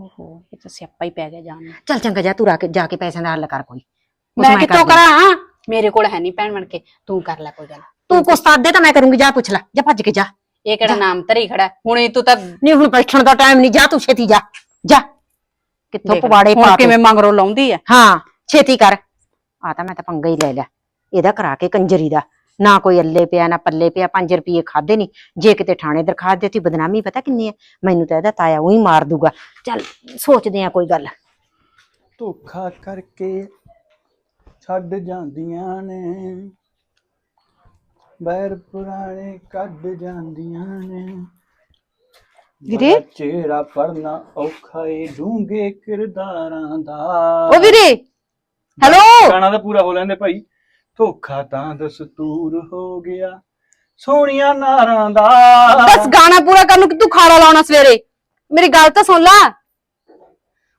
S5: ਓਹੋ ਇਹ ਤਾਂ ਸਿਆਪਾ ਹੀ ਪੈ ਗਿਆ ਜਾਨ ਨੂੰ।
S4: ਚੱਲ ਚੰਗਾ ਜਾ ਤੂੰ ਰਾ ਕੇ ਜਾ ਕੇ ਪੈਸਿਆਂ ਦਾ ਹੱਲ ਕਰ ਕੋਈ। ਕੁਛ
S5: ਮੈਂ ਕਿੱਥੋਂ
S4: ਕਰਦੀ।
S5: ਕਰਾਂ? ਮੇਰੇ ਕੋਲ ਹੈ ਨਹੀਂ ਭੈਣ ਬਣ ਕੇ। ਤੂੰ ਕਰ ਲੈ ਕੋਈ ਗੱਲ।
S4: ਤੂੰ ਕੁਛ ਤਾਂ ਦੇ ਤਾਂ ਮੈਂ ਕਰੂੰਗੀ ਜਾ ਪੁੱਛ ਲੈ। ਜਾ ਭੱਜ ਕੇ ਜਾ।
S5: ਇਹ ਕਿਹੜਾ ਨਾਮ ਧਰੀ ਖੜਾ ਹੈ? ਹੁਣ ਇਹ ਤੂੰ ਤਾਂ
S4: ਨਹੀਂ ਹੁਣ ਬੈਠਣ ਦਾ ਟਾਈਮ ਨਹੀਂ। ਜਾ ਤੂੰ ਛੇਤੀ ਜਾ। ਜਾ। ਕਿੱਥੋਂ ਪਵਾੜੇ
S5: ਹੁਣ
S4: ਪਾ
S5: ਕਿਵੇਂ
S4: ਕੇ
S5: ਮੰਗਰੋਂ ਲਾਉਂਦੀ ਐ
S4: ਹਾਂ ਛੇਤੀ ਕਰ। ਆ ਤਾਂ ਮੈਂ ਤਾਂ ਪੰਗਾ ਹੀ ਲੈ ਲਿਆ। ਇਹਦਾ ਕਰਾ ਕੇ ਕੰਜਰੀ ਦਾ। ਨਾ ਕੋਈ ਅੱਲੇ ਪਿਆ ਨਾ ਪੱਲੇ ਪਿਆ 5 ਰੁਪਏ ਖਾਦੇ ਨਹੀਂ ਜੇ ਕਿਤੇ ਥਾਣੇ ਦਰਖਾਸਤ ਦਿੱਤੀ ਬਦਨਾਮੀ ਪਤਾ ਕਿੰਨੀ ਹੈ? ਮੈਨੂੰ ਤਾਂ ਇਹਦਾ ਤਾਇਆ ਉਹੀ ਮਾਰ ਦੂਗਾ। ਚੱਲ ਸੋਚਦੇ ਆ ਕੋਈ ਗੱਲ।
S6: ਧੋਖਾ ਕਰਕੇ ਛੱਡ ਜਾਂਦੀਆਂ ਨੇ। ਬੈਰ ਪੁਰਾਣੇ ਕੱਢ ਜਾਂਦੀਆਂ ਨੇ।
S2: ਵੀਰੇ?
S6: ਬੜਾ ਚਿਹਰਾ ਪੜਨਾ ਔਖਾ ਏ ਡੂੰਗੇ ਕਿਰਦਾਰਾਂ ਦਾ।
S2: ਓ ਵੀਰੇ! ਹੈਲੋ
S6: ਗਾਣਾ ਤਾਂ ਪੂਰਾ ਹੋ ਲੈਂਦੇ ਭਾਈ। ਧੋਖਾ ਤਾਂ ਦਸਤੂਰ ਹੋ ਗਿਆ। ਸੋਹਣੀਆਂ ਨਾਰਾਂ ਦਾ।
S2: ਬਸ ਗਾਣਾ ਪੂਰਾ ਕਰਨ ਨੂੰ ਕਿ ਤੂੰ ਖਾੜਾ ਲਾਉਣਾ ਸਵੇਰੇ। ਮੇਰੀ ਗੱਲ ਤਾਂ ਸੁਣ ਲੈ।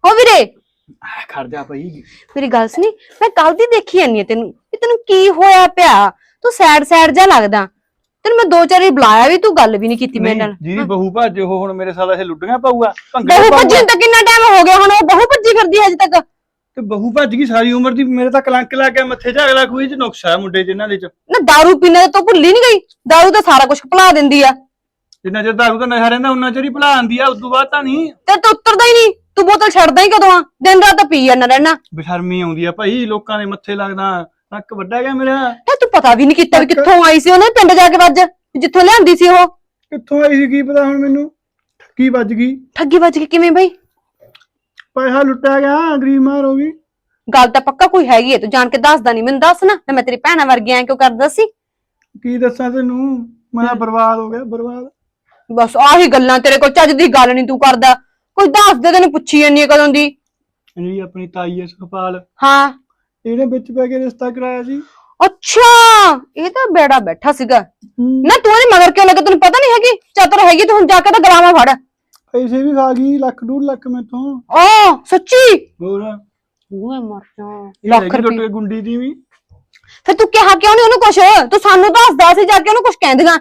S2: ਓ ਵੀਰੇ।
S6: ਆਹ, ਖੜ ਜਾ ਭਾਈ
S2: ਮੇਰੀ ਗੱਲ ਸੁਣੀ। ਮੈਂ ਕੱਲ ਦੀ ਦੇਖੀ ਜਾਂਦੀ ਆ ਤੈਨੂੰ। ਵੀ ਤੈਨੂੰ ਕੀ ਹੋਇਆ ਪਿਆ? ਤੂੰ ਸੈਡ ਸੈਡ ਜਿਹਾ ਲੱਗਦਾ। ਤੈਨੂੰ ਮੈਂ ਦੋ ਚਾਰ ਵਾਰੀ ਬੁਲਾਇਆ ਵੀ ਤੂੰ ਗੱਲ ਵੀ ਨਹੀਂ ਕੀਤੀ ਮੇਰੇ ਨਾਲ।
S6: ਜਿਹਦੀ ਬਹੂ ਭੱਜ ਉਹ ਹੁਣ ਮੇਰੇ ਸਾਲ ਇਹ ਲੁੱਡੀਆਂ ਪਾਊਗਾ। ਭੰਗੜੇ
S2: ਬਹੂ
S6: ਪਾਊਗਾ।
S2: ਭੱਜੀ ਨੂੰ ਤਾਂ ਕਿੰਨਾ ਟਾਈਮ ਹੋ ਗਿਆ? ਹੁਣ ਉਹ ਬਹੂ ਭੱਜੀ ਫਿਰਦੀ ਹੈ ਅਜੇ ਤੱਕ।
S6: ਤੇ ਬਹੂ ਭੱਜ ਗਈ ਸਾਰੀ ਉਮਰ ਦੀ ਮੇਰੇ ਤਾਂ ਕਲੰਕ ਲੱਗ ਗਿਆ ਮੱਥੇ 'ਚ ਅਗਲਾ ਖੂਹੀ 'ਚ ਨੁਕਸਾ ਮੁੰਡੇ 'ਚ ਦੇ 'ਚ।
S2: ਨਾ ਦਾਰੂ ਪੀਣਾ ਤਾਂ ਭੁੱਲੀ ਨਹੀਂ ਗਈ? ਦਾਰੂ ਤਾਂ ਸਾਰਾ ਕੁਝ ਭੁਲਾ ਦਿੰਦੀ ਆ।
S6: ਜਿੰਨਾ ਚਿਰ ਦਾਰੂ ਦਾ ਨਸ਼ਾ ਰਹਿੰਦਾ ਉਹਨਾਂ ਚਿਰ ਹੀ ਭੁਲਾ ਆਂਦੀ ਆ ਉਸ ਤੋਂ ਬਾਅਦ ਤਾਂ ਨਹੀਂ।
S2: ਤੇ ਤੂੰ ਉਤਰਦਾ ਹੀ ਨਹੀਂ ਤੂੰ ਬੋਤਲ ਛੱਡਦਾ ਹੀ ਕਦੋਂ ਆ? ਦਿਨ ਰਾਤ ਤਾਂ ਪੀ ਜਾਂਦਾ ਰਹਿਣਾ।
S6: ਬਸ਼ਰਮੀ ਆਉਂਦੀ ਆ ਭਾਈ ਲੋਕਾਂ ਦੇ ਮੱਥੇ ਲੱਗਦਾ ਨੱਕ ਵੱਡਾ ਗਿਆ ਮੇਰਾ।
S2: ਤੇ ਤੂੰ ਪਤਾ ਵੀ ਨਹੀਂ ਕੀਤਾ ਵੀ ਕਿੱਥੋਂ ਆਈ ਸੀ ਉਹਨੇ ਪਿੰਡ ਜਾ ਕੇ ਵੱਜ ਜਿੱਥੋਂ ਲਿਆਂਦੀ ਸੀ ਉਹ।
S6: ਕਿੱਥੋਂ ਆਈ ਸੀ ਕੀ ਪਤਾ ਹੁਣ ਮੈਨੂੰ? ਠੱਗੀ ਵੱਜ ਗਈ।
S2: ਠੱਗੀ ਵੱਜ ਗਈ ਕਿਵੇਂ ਬਈ?
S6: ਪੈਸਾ ਲੁੱਟਿਆ ਗਿਆ ਗਰੀਬ ਮਾਰ ਹੋ ਗਈ।
S2: ਗੱਲ ਤਾਂ ਪੱਕਾ ਕੋਈ ਹੈਗੀ ਹੈ ਤੂੰ ਜਾਣ ਕੇ ਦੱਸਦਾ ਨਹੀਂ ਮੈਨੂੰ ਦੱਸ ਨਾ ਮੈਂ ਤੇਰੀ ਭੈਣਾਂ ਵਰਗੀ ਐ ਕਿਉਂ ਕਰਦਾ ਸੀ?
S6: ਕੀ ਦੱਸਾਂ ਤੈਨੂੰ? ਮੈਂ ਬਰਬਾਦ ਹੋ ਗਿਆ ਬਰਬਾਦ।
S2: ਬਸ ਆਹੀ ਗੱਲਾਂ ਤੇਰੇ ਕੋਲ ਚੱਜ ਦੀ ਗੱਲ ਨਹੀਂ ਤੂੰ ਕਰਦਾ। ਕੋਈ ਦੱਸ ਦੇ ਤੈਨੂੰ ਪੁੱਛੀ ਜਾਂਦੀ ਹੈ ਕਦੋਂ ਦੀ।
S6: ਜਿਹੜੀ ਆਪਣੀ ਤਾਈ ਐ ਸੁਖਪਾਲ।
S2: ਹਾਂ।
S6: ਇਹਨੇ ਵਿੱਚ ਪੈ ਕੇ ਰਿਸ਼ਤਾ ਕਰਾਇਆ ਸੀ।
S2: ਅੱਛਾ ਇਹ ਤਾਂ ਬੇੜਾ ਬੈਠਾ ਸੀਗਾ।
S6: ਹੂੰ,
S2: ਨਾ ਤੂੰ ਇਹਦੇ ਮਗਰ ਕਿਉਂ ਲੱਗਾ ਤੈਨੂੰ ਪਤਾ ਨਹੀਂ ਹੈਗੀ? ਚਤਰ ਹੈਗੀ ਤੂੰ ਹੁਣ ਜਾ ਕੇ ਤਾਂ ਗਲਾਵਾਂ ਫੜ।
S6: ਪੈਸੇ ਵੀ ਖਾ ਗਈ ਲੱਖ ਡੂਢ ਲੱਖ ਮੈਥੋਂ।
S2: ਓ ਸੱਚੀ?
S6: ਹੋਰ?
S2: ਓਏ ਮਰ ਜਾ। ਲੱਖ ਰੁਪਏ।
S6: ਗੁੰਡੀ ਦੀ ਵੀ।
S2: ਫਿਰ ਤੂੰ ਕਿਹਾ ਕਿਉਂ ਨਹੀਂ ਉਹਨੂੰ ਕੁਛ? ਤੂੰ ਸਾਨੂੰ ਦੱਸਦਾ ਸੀ ਜਾ ਕੇ ਉਹਨੂੰ ਕੁਛ ਕਹਿੰਦੀਆਂ।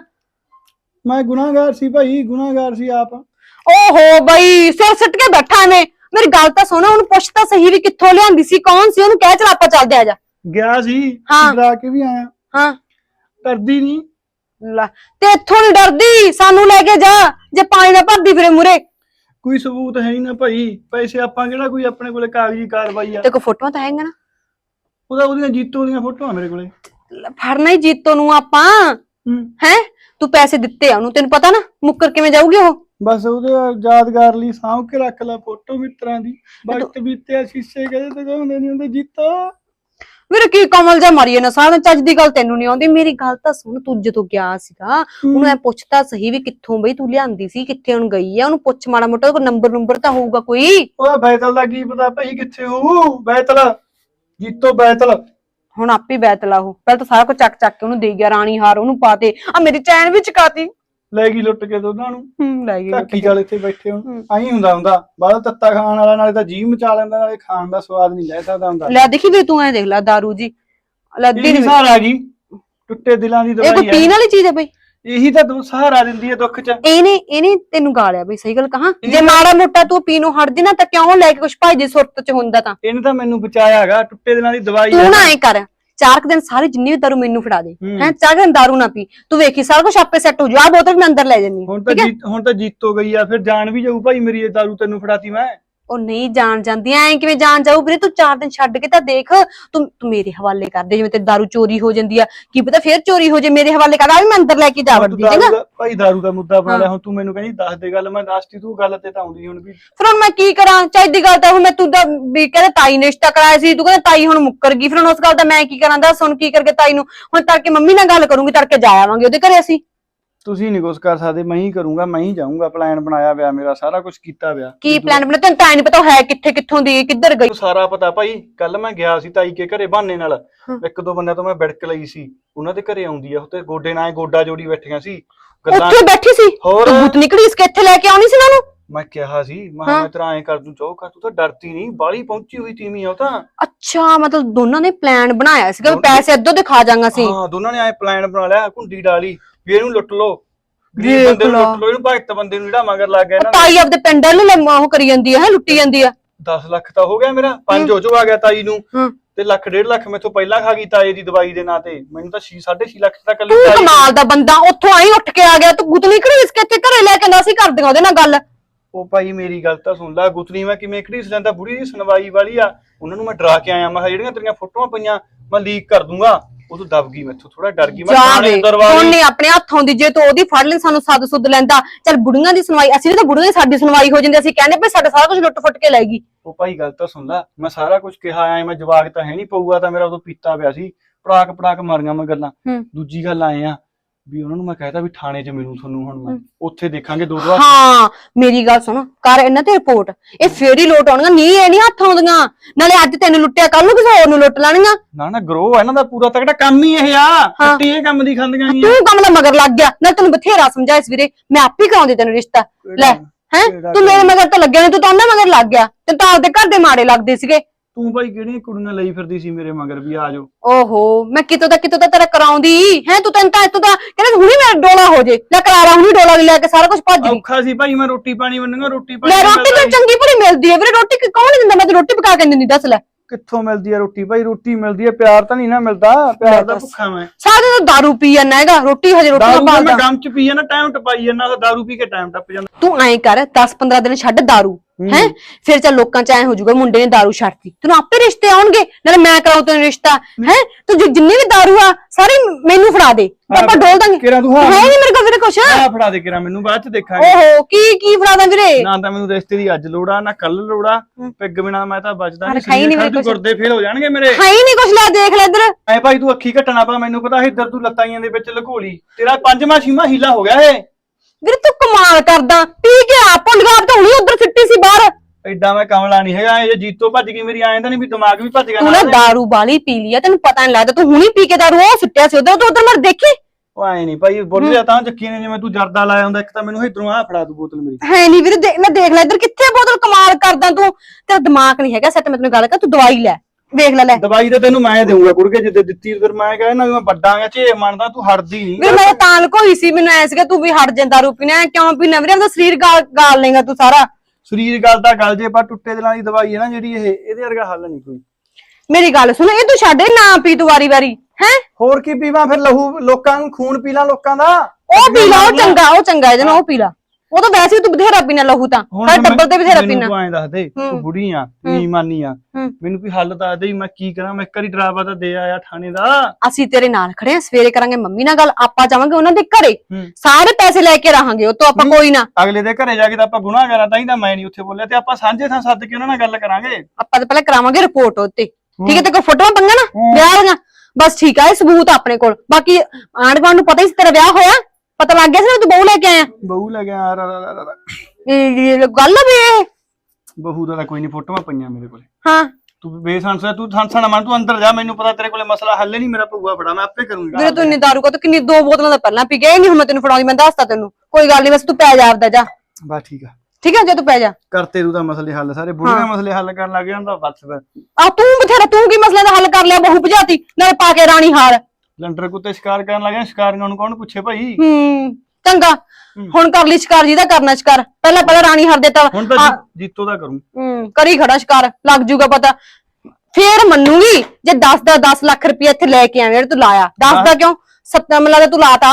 S6: ਮੈਂ ਗੁਨਾਹਗਾਰ ਸੀ ਭਾਈ ਗੁਨਾਹਗਾਰ ਸੀ ਆਪ।
S2: ਓਹੋ ਬਈ ਸਿਰ ਸਿੱਟ ਕੇ ਬੈਠਾ ਐਵੇਂ। ਮੇਰੀ ਗੱਲ ਤਾਂ ਸੁਣ ਉਹਨੂੰ ਪੁੱਛ ਤਾਂ ਸਹੀ ਵੀ ਕਿੱਥੋਂ ਲਿਆਂਦੀ ਸੀ ਕੌਣ ਸੀ? ਉਹਨੂੰ ਕਹਿ ਚਲ ਆਪਾਂ ਚੱਲਦੇ ਆ ਜਾ।
S6: ਗਿਆ ਸੀ
S2: ਹਾਂ।
S6: ਡਰਾ ਕੇ ਵੀ ਆਇਆ।
S2: ਹਾਂ।
S6: ਕਰਦੀ ਨਹੀਂ
S2: ਲੈ। ਤੇ ਇੱਥੋਂ ਨਹੀਂ ਡਰਦੀ ਸਾਨੂੰ ਲੈ ਕੇ ਜਾ ਜੇ ਪਾਣੀ ਨਾ ਭਰਦੀ ਫਿਰੇ ਮੁਰੇ
S6: ਕੋਈ ਸਬੂਤ ਹੈ ਹੀ ਨਾ ਭਾਈ ਪੈਸੇ ਆਪਾਂ ਕਿਹੜਾ ਕੋਈ ਆਪਣੇ ਕੋਲੇ ਕਾਗਜ਼ੀ ਕਾਰਵਾਈ ਆ?
S2: ਤੇ ਕੋ ਫੋਟੋਆਂ ਤਾਂ ਹੈਗੀਆਂ ਨਾ।
S6: ਉਹਦਾ ਉਹਦੀਆਂ ਜੀਤੋ ਦੀਆਂ ਫੋਟੋਆਂ ਮੇਰੇ ਕੋਲੇ।
S2: ਲੈ, ਫੜਨਾ ਹੀ ਜੀਤੋ ਨੂੰ ਆਪਾਂ।
S6: ਹੂੰ।
S2: ਹੈ? ਤੂੰ ਪੈਸੇ ਦਿੱਤੇ ਆ ਉਹਨੂੰ ਤੈਨੂੰ ਪਤਾ ਨਾ ਮੁੱਕਰ ਕਿਵੇਂ ਜਾਊਗੀ ਉਹ?
S6: ਬਸ ਉਹਦੇ ਯਾਦਗਾਰ ਲਈ ਸਾਂਭ ਕੇ ਰੱਖ ਲੈ ਫੋਟੋ ਮਿੱਤਰਾਂ ਦੀ। ਵਕਤ ਬੀਤਿਆ ਸ਼ੀਸ਼ੇ ਕਦੇ ਤਕਾਉਂਦੇ ਨਹੀਂ ਹੁੰਦੇ ਜੀਤੋ।
S2: ਵੀਰੇ ਕੀ ਕਮਲ ਜਾ ਮਾਰੀਏ ਨਾ ਦਿਨ ਚੱਜ ਦੀ ਗੱਲ ਤੈਨੂੰ ਨਹੀਂ ਆਉਂਦੀ ਮੇਰੀ ਗੱਲ ਤਾਂ ਸੁਣ ਤੂੰ ਜਦੋਂ ਗਿਆ ਸੀਗਾ ਉਹਨੂੰ ਐ ਪੁੱਛਤਾ ਸਹੀ ਵੀ ਕਿੱਥੋਂ ਬਈ ਤੂੰ ਲਿਆਂਦੀ ਸੀ ਕਿੱਥੇ ਹੁਣ ਗਈ ਆ ਉਹਨੂੰ ਪੁੱਛ ਮਾੜਾ ਮੋਟਾ ਕੋਈ ਨੰਬਰ ਨੰਬਰ ਤਾਂ ਹੋਊਗਾ ਕੋਈ।
S6: ਉਹਦਾ ਬੈਤਲ ਦਾ ਕੀ ਪਤਾ ਭਾਈ ਕਿੱਥੇ ਹੋਊ ਬੈਤਲ ਜੀਤੋ ਬੈਤਲ।
S2: ਹੁਣ ਆਪੇ ਬੈਤਲਾ ਉਹ। ਪਹਿਲਾਂ ਤਾਂ ਸਾਰਾ ਕੁਝ ਚੱਕ ਚੱਕ ਕੇ ਉਹਨੂੰ ਦੇ ਗਿਆ ਰਾਣੀ ਹਾਰ ਉਹਨੂੰ ਪਾਤੇ ਆ ਮੇਰੀ ਚੈਨ ਵੀ ਚਕਾਤੀ
S6: ਲੈ ਗਈ ਲੁੱਟ ਕੇ ਦੋਨਾਂ ਨੂੰ।
S2: ਹੂੰ ਲੈ ਗਈ
S6: ਕਾਕੀ ਚੱਲ ਇੱਥੇ ਬੈਠੇ ਹੁਣ। ਆਈ ਹੁੰਦਾ ਹੁੰਦਾ। ਬਾਹਰ ਤੱਤਾ ਖਾਣ ਵਾਲਾ ਨਾਲੇ ਤਾਂ ਜੀਭ ਮਚਾ ਲੈਂਦਾ ਨਾਲੇ ਖਾਣ ਦਾ ਸਵਾਦ ਨਹੀਂ ਲੈ ਸਕਦਾ ਹੁੰਦਾ।
S2: ਲੈ ਦੇਖੀ ਵੀ ਤੂੰ ਐ ਦੇਖ ਲੈ दारू ਜੀ। ਲੱਦੀ ਨਹੀਂ
S6: ਸਹਾਰਾ ਗਈ ਟੁੱਟੇ ਦਿਲਾਂ ਦੀ
S2: ਇਹ ਕੋਈ
S6: ਦਵਾਈ ਹੈ
S2: ਪੀਣ ਵਾਲੀ ਚੀਜ਼ ਹੈ ਬਈ?
S6: ਇਹੀ ਤਾਂ ਦੋ ਸਹਾਰਾ ਦਿੰਦੀ ਹੈ ਦੁੱਖ 'ਚ।
S2: ਇਹਨੇ ਇਹਨੇ ਤੈਨੂੰ ਗਾਲਿਆ ਬਈ ਸਹੀ ਗੱਲ ਕਹਾਂ? ਜੇ ਮਾੜਾ ਮੋਟਾ ਤੂੰ ਪੀਣੋਂ ਹਟਦੀ ਨਾ ਤਾਂ ਕਿਉਂ ਲੈ ਕੇ ਕੁਛ ਭਾਈ ਦੀ ਸੁਰਤ ਚ ਹੁੰਦਾ ਤਾਂ?
S6: ਇਹਨੇ ਤਾਂ ਮੈਨੂੰ ਬਚਾਇਆ ਹੈਗਾ ਟੁੱਟੇ ਦਿਲਾਂ ਦੀ ਦਵਾਈ
S2: ਤੂੰ
S6: ਹੈ।
S2: ਨਾ ਐ ਕਰ। ਚਾਰ ਕੁ ਦਿਨ ਸਾਰੇ ਜਿੰਨੀ ਵੀ ਦਾਰੂ ਮੈਨੂੰ ਫੜਾ ਦੇ
S6: ਹੂੰ।
S2: ਚਾਰ ਦਿਨ ਦਾਰੂ ਨਾ ਪੀ। ਤੂੰ ਵੇਖੀ ਸਾਰਾ ਕੁਝ ਆਪੇ ਸੈੱਟ ਹੋ ਜਾ। ਬੋਤਲ ਮੈਂ ਅੰਦਰ ਲੈ ਜੰਨੀ
S6: ਹੁਣ ਤਾਂ ਜੀਤ ਹੁਣ ਤਾਂ ਜੀਤੋ ਗਈ ਆ ਫਿਰ ਜਾਨ ਵੀ ਜਾਊ ਭਾਈ ਮੇਰੀ ਇਹ ਦਾਰੂ ਤੈਨੂੰ ਫੜਾਤੀ ਮੈਂ।
S2: ਉਹ ਨਹੀਂ ਜਾਣ ਜਾਂਦੀ ਐ ਕਿਵੇਂ ਜਾਣ ਜਾਊ? ਵੀਰੇ ਤੂੰ ਚਾਰ ਦਿਨ ਛੱਡ ਕੇ ਤਾਂ ਦੇਖ ਤੂੰ ਤੂੰ ਮੇਰੇ ਹਵਾਲੇ ਕਰ ਦੇ ਜਿਵੇਂ ਤੇ ਦਾਰੂ ਚੋਰੀ ਹੋ ਜਾਂਦੀ ਆ। ਕੀ ਪਤਾ ਫੇਰ ਚੋਰੀ ਹੋ ਜੇ ਮੇਰੇ ਹਵਾਲੇ ਕਰ ਆ ਵੀ ਮੈਂ ਅੰਦਰ ਲੈ ਕੇ ਜਾ ਵੜਦੀ
S6: ਦਾ ਭਾਈ ਦਾਰੂ ਦਾ ਮੁੱਦਾ ਬਣਾ ਲਿਆ ਹੁਣ ਤੂੰ ਮੈਨੂੰ ਕਹਿੰਦੀ ਦੱਸ ਦੇ ਗੱਲ ਮੈਂ ਦੱਸਤੀ ਤੂੰ ਗੱਲ ਤੇ ਤਾਂ ਆਉਂਦੀ ਹੁਣ ਵੀ।
S2: ਫਿਰ ਹੁਣ ਮੈਂ ਕੀ ਕਰਾਂ? ਚਾਹੀਦੀ ਗੱਲ ਤਾਂ ਹੁਣ ਮੈਂ ਤੂੰ ਤਾਂ ਵੀ ਕਹਿੰਦਾ ਤਾਈ ਨੇ ਰਿਸ਼ਤਾ ਕਰਾਇਆ ਸੀ ਤੂੰ ਕਹਿੰਦਾ ਤਾਈ ਹੁਣ ਮੁੱਕਰ ਗਈ। ਫਿਰ ਹੁਣ ਉਸ ਗੱਲ ਦਾ ਮੈਂ ਕੀ ਕਰਾਂ? ਦੱਸ ਹੁਣ ਕੀ ਕਰਕੇ ਤਾਈ ਨੂੰ? ਹੁਣ ਤੜਕੇ ਮੰਮੀ ਨਾਲ ਗੱਲ ਕਰੂੰਗੀ ਤੜਕੇ ਜਾ ਆਵਾਂਗੇ ਉਹਦੇ ਘਰੇ ਅਸੀਂ।
S6: ਤੁਸੀਂ ਨਹੀਂ ਕੁਛ ਕਰ ਸਕਦੇ ਮੈਂ ਹੀ ਕਰੂੰਗਾ ਮੈਂ ਹੀ ਜਾਊਂਗਾ ਪਲਾਨ ਬਣਾਇਆ ਪਿਆ ਮੇਰਾ ਸਾਰਾ ਕੁਝ ਕੀਤਾ ਪਿਆ।
S2: ਕੀ ਪਲਾਨ ਬਣਾ ਤੈਨੂੰ ਤਾਂ ਨਹੀਂ ਪਤਾ ਹੈ ਕਿੱਥੇ ਕਿੱਥੋਂ ਦੀ ਕਿੱਧਰ ਗਈ।
S6: ਸਾਰਾ ਪਤਾ ਭਾਈ ਕੱਲ ਮੈਂ ਗਿਆ ਸੀ ਤਾਈ ਕੇ ਘਰੇ ਬਹਾਨੇ ਨਾਲ। ਇੱਕ ਦੋ ਬੰਦਿਆਂ ਤੋਂ ਮੈਂ ਬਿੜਕ ਲਈ ਸੀ ਉਹਨਾਂ ਦੇ ਘਰੇ ਆਉਂਦੀ ਆ ਉੱਤੇ ਗੋਡੇ ਨਾਲ ਗੋਡਾ ਜੋੜੀ ਬੈਠੀਆਂ ਸੀ।
S2: ਉੱਥੇ ਬੈਠੀ ਸੀ?
S6: ਹੋਰ?
S2: ਤੂੰ ਬੁੱਤ ਨਿਕਲੀ ਇਸ ਕੇ ਇੱਥੇ ਲੈ ਕੇ ਆਉਣੀ ਸੀ ਇਹਨਾਂ ਨੂੰ
S6: ਮੈਂ ਕਿਹਾ ਸੀ ਮੈਂ ਕਿਹਾ
S2: ਹਾਂ।
S6: ਮੈਂ ਤੇਰਾ ਐਂ ਕਰ ਦੂੰ ਕਰ ਤੂੰ ਤਾਂ ਡਰਤੀ ਨਹੀਂ ਬਾਲੀ ਪਹੁੰਚੀ ਹੋਈ ਤੀਵੀਂ ਆ ਉਹ ਤਾਂ।
S2: ਅੱਛਾ ਮਤਲਬ ਦੋਨਾਂ ਨੇ ਪਲਾਨ ਬਣਾਇਆ ਸੀਗਾ ਵੀ
S6: ਦੋਨੇ-
S2: ਪੈਸੇ ਅੱਧੋ ਦੇ ਖਾ ਜਾਗਾ ਸੀ।
S6: ਹਾਂ ਦੋਨਾਂ ਨੇ ਐ ਪਲਾਨ ਬਣਾ ਲਿਆ ਕੁੰਡੀ ਡਾਲੀ ਵੀ ਇਹਨੂੰ ਲੁੱਟ ਲੋ ਗਰੀਬ ਬੰਦੇ ਨੂੰ
S2: ਲਾ।
S6: ਲੁੱਟ ਲੋ ਇਹਨੂੰ ਭਗਤ ਬੰਦੇ ਨੂੰ ਜਿਹੜਾ ਮਗਰ ਲੱਗ ਗਿਆ ਇਹਨਾਂ
S2: ਤਾਈ ਆਪਦੇ ਪਿੰਡ ਨੂੰ ਲੈ ਉਹ ਕਰੀ ਜਾਂਦੀ ਹੈ ਲੁੱਟੀ ਜਾਂਦੀ ਆ।
S6: 10 ਲੱਖ ਤਾਂ ਹੋ ਗਿਆ ਮੇਰਾ 5 ਹੋ। ਚੋ ਆ ਗਿਆ ਤਾਈ ਨੂੰ।
S2: ਹੂੰ।
S6: ਤੇ ਲੱਖ ਡੇਢ ਲੱਖ ਮੈਥੋਂ ਪਹਿਲਾਂ ਖਾ ਗਈ ਤਾਏ ਦੀ ਦਵਾਈ ਦੇ ਨਾਂ ਤੇ। ਮੈਨੂੰ ਤਾਂ 6 6.5 ਲੱਖ ਤੱਕ
S2: ਤੂੰ ਕਮਾਲ ਦਾ ਬੰਦਾ ਉੱਥੋਂ ਆਈ ਉੱਠ ਕੇ ਆ ਗਿਆ ਤੂੰ ਗੁੱਤ ਨਿਕਲੀ ਇਸ ਕੇ ਇੱਥੇ ਘਰੇ ਲੈ ਕੇ ਆਂਦਾ ਸੀ ਕਰਦੀਆਂ ਉਹਦੇ ਨਾਲ ਗੱਲ।
S6: ਉਹ ਭਾਈ ਮੇਰੀ ਗੱਲ ਤਾਂ ਸੁਣ ਲੈ ਗੁੱਤਨੀ ਮੈਂ ਕਿਵੇਂ ਖੜੀਸ ਲੈਂਦਾ ਬੁੜੀ ਦੀ ਸੁਣਵਾਈ ਵਾਲੀ ਆ। ਉਹਨਾਂ ਨੂੰ ਮੈਂ ਡਰਾ ਕੇ ਆਇਆ ਮੈਂ ਕਿਹਾ ਜਿਹੜੀਆਂ ਤੇਰੀਆਂ ਫੋਟੋਆਂ ਪਈਆਂ ਮੈਂ ਲੀਕ ਕਰ ਦੂੰਗਾ। ਉਹ ਤੋਂ ਦਬ ਗਈ ਮੈਥੋਂ ਥੋੜਾ ਡਰ ਗਈ। ਮੈਂ
S2: ਜਾ
S6: ਥਾਣੇ
S2: ਵੇ
S6: ਦਰਬਾਰੀ
S2: ਉਹਨੇ ਆਪਣੇ ਹੱਥੋਂ ਦੀ ਜੇ ਤੂੰ ਉਹਦੀ ਫੜ ਲੈ ਸਾਨੂੰ ਸੱਦ ਸੁੱਦ ਲੈਂਦਾ। ਚੱਲ ਬੁੜੀਆਂ ਦੀ ਸੁਣਵਾਈ ਅਸੀਂ ਵੀ ਤਾਂ ਬੁੜੀਆਂ ਦੀ ਸਾਡੀ ਸੁਣਵਾਈ ਹੋ ਜਾਂਦੀ ਅਸੀਂ ਕਹਿੰਦੇ ਭਈ ਸਾਡਾ ਸਾਰਾ ਕੁਝ ਲੁੱਟ ਫੁੱਟ ਕੇ ਲੈ ਗਈ।
S6: ਉਹ ਭਾਈ ਗੱਲ ਤਾਂ ਸੁਣ ਲੈ ਮੈਂ ਸਾਰਾ ਕੁਝ ਕਿਹਾ ਆਇਆ ਮੈਂ ਜਵਾਕ ਤਾਂ ਹੈ ਨਹੀਂ ਪਊਗਾ ਤਾਂ ਮੇਰਾ ਉਦੋਂ ਪੀਤਾ ਪਿਆ ਸੀ। ਪੜਾਕ ਪੜਾਕ ਮਾਰੀਆਂ ਮੈਂ ਗੱਲਾਂ। ਦੂਜੀ ਗੱਲ ਆਏ ਆ ਵੀ ਉਹਨਾਂ ਨੂੰ ਮੈਂ ਕਹਿਤਾ ਵੀ ਥਾਣੇ 'ਚ ਮਿਲੂ ਤੁਹਾਨੂੰ ਹੁਣ ਮੈਂ। ਉੱਥੇ ਦੇਖਾਂਗੇ ਦੋ ਦੋ
S2: ਹਾਂ ਮੇਰੀ ਗੱਲ ਸੁਣ ਕਰ ਇਹਨਾਂ ਤੇ ਰਿਪੋਰਟ। ਇਹ ਫੇਰ ਹੀ ਲੋਟ ਆਉਣਗੀਆਂ ਨਹੀਂ ਇਹ ਨਹੀਂ ਹੱਥ ਆਉਂਦੀਆਂ। ਨਾਲੇ ਅੱਜ ਤੈਨੂੰ ਲੁੱਟਿਆ ਕੱਲ ਨੂੰ ਕਿਸੇ ਹੋਰ ਨੂੰ ਲੁੱਟ ਲੈਣਗੀਆਂ।
S6: ਨਾ ਨਾ ਗਰੋ ਇਹਨਾਂ ਦਾ ਪੂਰਾ ਤਕੜਾ ਕੰਮ ਹੀ ਇਹ ਆ। ਕੱਟੀ ਇਹ ਕੰਮ ਦੀ ਖਾਂਦੀਆਂ ਹੀ
S2: ਤੂੰ ਕੰਮ ਦਾ ਮਗਰ ਲੱਗ ਗਿਆ। ਨਾ ਤੈਨੂੰ ਬਥੇਰਾ ਸਮਝਾਇਸ ਵੀਰੇ। ਮੈਂ ਆਪੇ ਕਰਾਉਂਦੀ ਤੈਨੂੰ ਰਿਸ਼ਤਾ। ਲੈ ਹੈ?
S6: ਕਿਹੜਾ
S2: ਤੂੰ ਮੇਰੇ ਮਗਰ ਤਾਂ ਲੱਗਿਆ ਨਹੀਂ ਤੂੰ ਤਾਂ ਉਹਨਾਂ ਮਗਰ ਲੱਗ ਗਿਆ। ਤੇ ਤਾਂ ਆਪਦੇ ਘਰ ਦੇ ਮਾੜੇ ਲੱਗਦੇ ਸੀਗੇ।
S6: ਤੂੰ ਭਾਈ ਕਿਹੜੀਆਂ ਕੁੜੀਆਂ ਲਈ ਫਿਰਦੀ ਸੀ ਮੇਰੇ ਮਗਰ ਵੀ ਆ ਜਾਓ।
S2: ਓਹੋ ਮੈਂ ਕਿਤੋਂ ਦਾ ਕਿਤੋਂ ਦਾ ਤੇਰਾ ਕਰਾਉਂਦੀ? ਹੈ ਤੂੰ ਤੈਨੂੰ ਤਾਂ ਇਤੋਂ ਦਾ ਕਹਿੰਦਾ ਹੁਣੀ ਮੇਰਾ ਡੋਲਾ ਹੋ ਜੇ। ਲੈ ਕਰਾਰਾ ਹੁਣੀ ਡੋਲਾ ਲੈ ਕੇ ਸਾਰਾ ਕੁਝ ਭੱਜ ਗਈ।
S6: ਔਖਾ ਸੀ ਭਾਈ ਮੈਂ ਰੋਟੀ ਪਾਣੀ ਮੰਨੂਗਾ ਰੋਟੀ ਪਾਣੀ
S2: ਲੈ ਰੋਟੀ ਤਾਂ ਚੰਗੀ ਭਲੀ ਮਿਲਦੀ ਹੈ ਵੀਰੇ ਰੋਟੀ ਕਿ- ਕੌਣ ਦਿੰਦਾ? ਮੈਂ ਤਾਂ ਰੋਟੀ ਪਕਾ ਕੇ ਦਿੰਦੀ ਦੱਸ ਲੈ।
S6: ਕਿੱਥੋਂ ਮਿਲਦੀ ਆ ਰੋਟੀ ਭਾਈ? ਰੋਟੀ ਮਿਲਦੀ ਆ ਪਿਆਰ ਤਾਂ ਨਹੀਂ ਨਾ ਮਿਲਦਾ ਪਿਆਰ ਦਾ। ਭੁੱਖਾ ਮੈਂ।
S2: ਸਾਰੇ ਤਾਂ ਦਾਰੂ ਪੀ ਜਾਂਦਾ ਹੈਗਾ ਰੋਟੀ ਹਜੇ ਰੋਟੀ
S6: ਦਾਰੂ
S2: ਨਾ
S6: ਮੈਂ ਗਮ ਚ ਪੀ ਜਾਂਦਾ ਟਾਈਮ ਟਪਾਈ ਜਾਂਦਾ ਦਾਰੂ ਪੀ ਕੇ ਟਾਈਮ ਟੱਪ ਜਾਂਦਾ।
S2: ਤੂੰ ਐਂ ਕਰ 10-15 ਦਿਨ ਛੱਡ ਦਾਰੂ। ਹੈ? ਫਿਰ ਚੱਲ ਲੋਕਾਂ ਚ ਐ ਹੋ ਜਾਊਗਾ ਮੁੰਡੇ ਨੇ ਦਾਰੂ ਛੱਡਤੀ। ਤੈਨੂੰ ਆਪੇ ਰਿਸ਼ਤੇ ਆਉਣਗੇ ਨਾਲੇ ਮੈਂ ਕਰਾਉ ਤੈਨੂੰ ਰਿਸ਼ਤਾ ਹੈ? ਤੂੰ ਜਿ- ਜਿੰਨੀ ਵੀ ਦਾਰੂ ਆ ਸਾਰੀ ਮੈਨੂੰ ਫੜਾ ਦੇ। ਆਪਾਂ ਡੋਲ ਦਾਂਗੇ।
S6: ਕਿਹੜਾ ਤੂੰ ਹਾਂ
S2: ਹੈ ਨਹੀਂ ਮੇਰੇ ਕੋਲ ਵੀਰੇ ਕੁਛ?
S6: ਆ ਫੜਾ ਦੇ ਕਿਰਾ ਮੈਨੂੰ ਬਾਅਦ ਚ ਦੇਖਾਂਗੇ।
S2: ਓਹੋ ਕੀ ਕੀ ਫੜਾ ਦਾਂ ਵੀਰੇ?
S6: ਨਾ ਤਾਂ ਮੈਨੂੰ ਰਿਸ਼ਤੇ ਦੀ ਅੱਜ ਲੋੜਾ ਨਾ ਕੱਲ ਲੋੜਾ ਪਿੱਗ ਬਿਨਾ ਮੈਂ ਤਾਂ ਬਚਦਾ ਨਹੀਂ
S2: ਖਾਈ ਨੀ ਮੇਰੇ ਕੁਛ।
S6: ਗੁਰਦੇ ਫੇਲ ਹੋ ਜਾਣਗੇ ਮੇਰੇ।
S2: ਹੀ ਨਹੀਂ ਕੁਛ ਲੈ ਦੇਖ ਲੈ ਇੱਧਰ।
S6: ਐ ਭਾਈ ਤੂੰ ਅੱਖੀ ਘਟਣਾ ਪਾ ਮੈਨੂੰ ਪਤਾ ਇੱਧਰ ਤੂੰ ਲੱਤਾਈਆਂ ਦੇ ਵਿੱਚ ਲਕੋਲੀ। ਤੇਰਾ ਪੰਜਵਾਂ ਛੀਮਾ ਹੀਲਾ ਹੋ ਗਿਆ ਇਹ।
S2: ਵੀਰੇ ਤੂੰ ਕਮਾਲ ਕਰਦਾ ਪੀ ਕੇ ਆ ਪੁੰਡਗਾਪ ਤਾਂ ਹੁਣੀ ਉਧਰ ਸਿੱਟੀ ਸੀ ਬਾਹਰ।
S6: ਐਡਾ ਮੈਂ ਕਮਲਾ ਨਹੀਂ ਹੈਗਾ ਇਹ ਜੀਤੋ ਭੱਜ ਗਈ ਮੇਰੀ ਐਂ ਤਾਂ ਨਹੀਂ ਵੀ ਦਿਮਾਗ ਵੀ ਭੱਜ ਗਿਆ
S2: ਤੂੰ ਨਾ
S6: ਨਾਲ।
S2: ਬਾਲੀ ਪੀ ਲਈ ਆ ਤੈਨੂੰ ਪਤਾ ਨਹੀਂ ਲੱਗਦਾ ਤੂੰ ਹੁਣੀ ਪੀ ਕੇ ਦਾਰੂ ਉਹ ਸੁੱਟਿਆ ਸੀ ਉਧਰ ਤੂੰ ਉਧਰ ਮਰ ਦੇਖੀ।
S6: ਉਹ ਐ ਨਹੀਂ ਭਾਈ ਬੋਲਿਆ ਤਾਂ ਚੱਕੀ ਨੇ ਜਿਵੇਂ ਤੂੰ ਜਰਦਾ ਲਾਇਆ ਹੁੰਦਾ ਇੱਕ ਤਾਂ ਮੈਨੂੰ ਇਧਰੋਂ ਆ ਫੜਾ ਦੂ ਬੋਤਲ ਮੇਰੀ।
S2: ਹੈ ਨਹੀਂ ਵੀਰੇ ਮੈਂ ਦੇਖ ਲੈ ਇੱਧਰ ਕਿੱਥੇ ਬੋਤਲ ਕਮਾਲ ਕਰਦਾ ਤੂੰ। ਤੇਰਾ ਦਿਮਾਗ ਨਹੀਂ ਹੈਗਾ ਸੱਚ ਮੈਂ ਤੈਨੂੰ ਗੱਲ ਕਰ ਤੂੰ ਦਵਾਈ ਲੈ। ਵੇਖ ਲੈ ਲੈ।
S6: ਦਵਾਈ ਤਾਂ ਤੈਨੂੰ ਮੈਂ ਦੇਊਂਗਾ ਕੁੜਕੇ ਜਿੱਦੇ ਦਿੱਤੀ ਫਿਰ ਮੈਂ ਕਹਿੰਦਾ ਵੀ ਮੈਂ ਵੱਡਾ ਆ ਝੇ ਮੰਨਦਾ ਤੂੰ ਹਟਦੀ ਨਹੀਂ
S2: ਵੀਰੇ ਮੈਂ ਤਾਂ ਲਕੋਈ ਸੀ ਮੈਨੂੰ ਐ ਸੀਗਾ ਤੂੰ ਵੀ ਹਟ ਜਾ ਦਾਰੂ ਪੀਣਾ ਕਿਉਂ ਪੀਣਾ ਵੀਰੇ ਆਪਦਾ ਸਰੀਰ ਗਾਲ ਗਾਲ ਲੇਗਾ ਤੂੰ ਸਾਰਾ।
S6: ਸਰੀਰ ਗੱਲ ਦਾ ਗੱਲ ਜੇ ਪਰ ਟੁੱਟੇ ਦਿਲਾਂ ਦੀ ਦਵਾਈ ਹੈ ਨਾ ਜਿਹੜੀ ਇਹ ਇਹਦੇ ਵਰਗਾ ਹੱਲ ਨਹੀਂ ਕੋਈ।
S2: ਮੇਰੀ ਗੱਲ ਸੁਣ ਇਹ ਤੂੰ ਛੱਡ ਇਹ ਨਾ ਪੀ ਤੂੰ ਵਾਰੀ ਵਾਰੀ ਹੈ?
S6: ਹੋਰ ਕੀ ਪੀਵਾਂ ਫਿਰ ਲਹੂ ਲੋਕਾਂ ਨੂੰ ਖੂਨ ਪੀ ਲਾਂ ਲੋਕਾਂ ਦਾ?
S2: ਉਹ ਪੀ ਲਾ ਉਹ ਚੰਗਾ ਉਹ ਚੰਗਾ ਇਹਦੇ ਨਾਲ ਉਹ ਪੀ ਲਾ। ਉਹ ਤਾਂ ਵੈਸੇ ਵੀ ਤੂੰ ਬਥੇਰਾ ਪੀਣਾ ਲਹੂ ਤਾਂ ਸਾਡੇ ਟੱਬਰ ਤੇ ਬਥੇਰਾ ਪੀਣਾ।
S6: ਮੈਨੂੰ ਐਂ ਦੱਸ ਦੇ ਤੂੰ ਬੁੜੀ ਆ ਨੀ ਮਾਨੀ ਆ। ਮੈਨੂੰ ਕੋਈ ਹੱਲ ਦੱਸ ਦੇ ਮੈਂ ਕੀ ਕਰਾਂ ਮੈਂ ਇੱਕ ਵਾਰੀ ਡਰਾਵਾ ਤਾਂ ਦੇ ਆਇਆ ਥਾਣੇ ਦਾ।
S2: ਅਸੀਂ ਤੇਰੇ ਨਾਲ ਖੜੇ ਆ ਸਵੇਰੇ ਕਰਾਂਗੇ ਮੰਮੀ ਨਾਲ ਗੱਲ ਆਪਾਂ ਜਾਵਾਂਗੇ ਉਹਨਾਂ ਦੇ ਘਰੇ। ਸਾਰੇ ਪੈਸੇ ਲੈ ਕੇ ਰਹਾਂਗੇ ਉਹ ਤੋਂ ਆਪਾਂ ਕੋਈ ਨਾ।
S6: ਅਗਲੇ ਦੇ ਘਰੇ ਜਾ ਕੇ ਤਾਂ ਆਪਾਂ ਗੁਨਾਹ ਕਰਾਂ ਤਾਂ ਹੀ ਤਾਂ ਮੈਂ ਨਹੀਂ ਉੱਥੇ ਬੋਲਿਆ ਤੇ ਆਪਾਂ ਸਾਂਝੇ ਥਾਂ ਸੱਦ ਕੇ ਉਹਨਾਂ ਨਾਲ ਗੱਲ ਕਰਾਂਗੇ।
S2: ਆਪਾਂ ਤਾਂ ਪਹਿਲਾਂ ਕਰਾਵਾਂਗੇ ਰਿਪੋਰਟ ਉੱਤੇ। ਠੀਕ ਹੈ ਤੇ ਕੋਈ ਫੋਟੋਆਂ ਪੰਗਾ ਨਾ ਵਿਆਹ ਵਾਲੀਆਂ ਬਸ ਠੀਕ ਆ ਇਹ ਸਬੂਤ ਆਪਣੇ ਕੋਲ। ਬਾਕੀ ਆਂਢ ਗੁਆਂਢ ਨੂੰ ਪਤਾ ਹੀ ਸੀ ਤੇਰਾ ਵਿਆਹ ਹੋਇਆ? ਪਤਾ ਲੱਗ ਗਿਆ ਸੀ ਨਾ ਤੂੰ ਬਹੂ ਲੈ ਕੇ ਆਇਆ?
S6: ਬਹੂ ਲੈ ਗਿਆ ਆ ਰਾ।
S2: ਇਹ ਇਹ ਗੱਲ ਵੀ ਇਹ?
S6: ਬਹੂ ਦਾ ਤਾਂ ਕੋਈ ਨਹੀਂ ਫੋਟੋਆਂ ਪਈਆਂ ਮੇਰੇ ਕੋਲੇ।
S2: ਹਾਂ।
S6: ਤੂੰ ਬੇਸੰਸ ਹੈ ਤੂੰ ਸੰਸਣਾ ਮਨ ਤੂੰ ਅੰਦਰ ਜਾ ਮੈਨੂੰ ਪਤਾ ਤੇਰੇ ਕੋਲੇ ਮਸਲਾ ਹੱਲ ਨਹੀਂ ਮੇਰਾ ਪਊਆ ਬੜਾ ਮੈਂ ਆਪੇ ਕਰੂੰਗਾ।
S2: ਵੀਰੇ ਤੂੰ ਇੰਨੀ ਦਾਰੂ ਕੋ ਤੂੰ ਕਿੰਨੀ ਦੋ ਬੋਤਲਾਂ ਦਾ ਪਹਿਲਾਂ ਪੀ ਗਿਆ ਇਹ ਨਹੀਂ ਹੁਣ ਮੈਂ ਤੈਨੂੰ ਫੜਾਉਂਦੀ ਮੈਂ ਦੱਸਤਾ ਤੈਨੂੰ। ਕੋਈ ਗੱਲ ਨਹੀਂ ਬਸ ਤੂੰ ਪੈ ਜਾ ਆਪਦਾ ਜਾ।
S6: ਬਸ ਠੀਕ ਆ।
S2: ਠੀਕ ਹੈ ਜੇ ਤੂੰ ਪੈ ਜਾ।
S6: ਕਰਤੇ ਤੂੰ ਤਾਂ ਮਸਲੇ ਹੱਲ ਸਾਰੇ ਬੁੜੀਆਂ ਮਸਲੇ ਹੱਲ ਕਰਨ ਲੱਗ ਜਾਂਦਾ ਬਸ ਫਿਰ।
S2: ਆ ਤੂੰ ਬਥੇਰਾ ਤੂੰ ਕੀ ਮਸਲੇ ਦਾ ਹੱਲ ਕਰ ਲਿਆ ਬਹੂ ਭਜਾਤੀ ਨਾਲੇ ਪਾ ਕੇ ਰਾਣੀ ਹਾਰ।
S6: ਲੰਡਰ ਕੁੱਤੇ ਸ਼ਿਕਾਰ ਕਰਨ ਲੱਗ ਗਿਆ ਸ਼ਿਕਾਰੀਆਂ ਨੂੰ ਕੌਣ ਪੁੱਛੇ ਭਾਈ?
S2: ਹੂੰ ਚੰਗਾ। ਹੁਣ ਕਰ ਲਈ ਸ਼ਿਕਾਰ ਜਿਹਦਾ ਕਰਨਾ ਸ਼ਿਕਾਰ। ਪਹਿਲਾਂ ਪਹਿਲਾਂ ਰਾਣੀ ਹਾਰ ਦੇਤਾ।
S6: ਹੁਣ ਤਾਂ ਜੀਤੋ ਦਾ ਕਰੂੰ।
S2: ਹੂੰ ਕਰੀ ਖੜਾ ਸ਼ਿਕਾਰ ਲੱਗ ਜੂਗਾ ਪਤਾ। ਫੇਰ ਮੰਨੂਗੀ ਜੇ 10 ਦਾ 10 ਲੱਖ ਰੁਪਏ ਇੱਥੇ ਲੈ ਕੇ ਆਵੇਂ ਤੂੰ ਲਾਇਆ। 10 ਦਾ ਕਿਉਂ? ਸੱਤ ਮਿਲਾ ਤੂੰ ਲਾਤਾ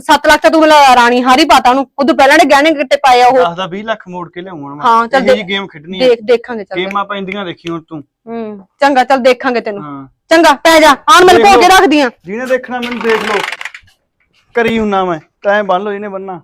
S2: 7 ਲੱਖ ਤਾਂ ਤੂੰ ਮਿਲਾ ਰਾਣੀ ਹਾਰ ਹੀ ਪਾਤਾ ਉਹਨੂੰ। ਉਦੋਂ ਪਹਿਲਾਂ ਨੇ ਗਹਿਣੇ ਕਿੱਟੇ ਪਾਏ ਉਹ।
S6: 10 ਦਾ 20 ਲੱਖ ਮੋੜ ਕੇ ਲਿਆਉਂਗਾ ਮੈਂ
S2: ਹਾਂ, ਚੱਲ
S6: ਜੀ ਗੇਮ ਖੇਡਣੀ ਹੈ
S2: ਦੇਖ ਦੇਖਾਂਗੇ ਚੱਲ।
S6: ਗੇਮਾਂ ਪੈਂਦੀਆਂ ਦੇਖੀ ਹੁਣ ਤੂੰ।
S2: ਹੂੰ ਚੰਗਾ ਚੱਲ ਦੇਖਾਂਗੇ ਤੈਨੂੰ।
S6: ਹਾਂ।
S2: ਚੰਗਾ ਪੈ ਜਾ। ਆਣ ਮੈਂ
S6: ਦੇਖ
S2: ਕੇ
S6: ਲਓ।
S2: ਰੱਖਦੀ ਆ।
S6: ਜਿਹਨੇ ਦੇਖਣਾ ਮੈਨੂੰ ਦੇਖ ਲਓ। ਕਰੀ ਹੁੰਨਾ ਮੈਂ। ਤੈਂ ਬੰਨ ਲਓ ਇਹਨੇ ਬੰਨਾ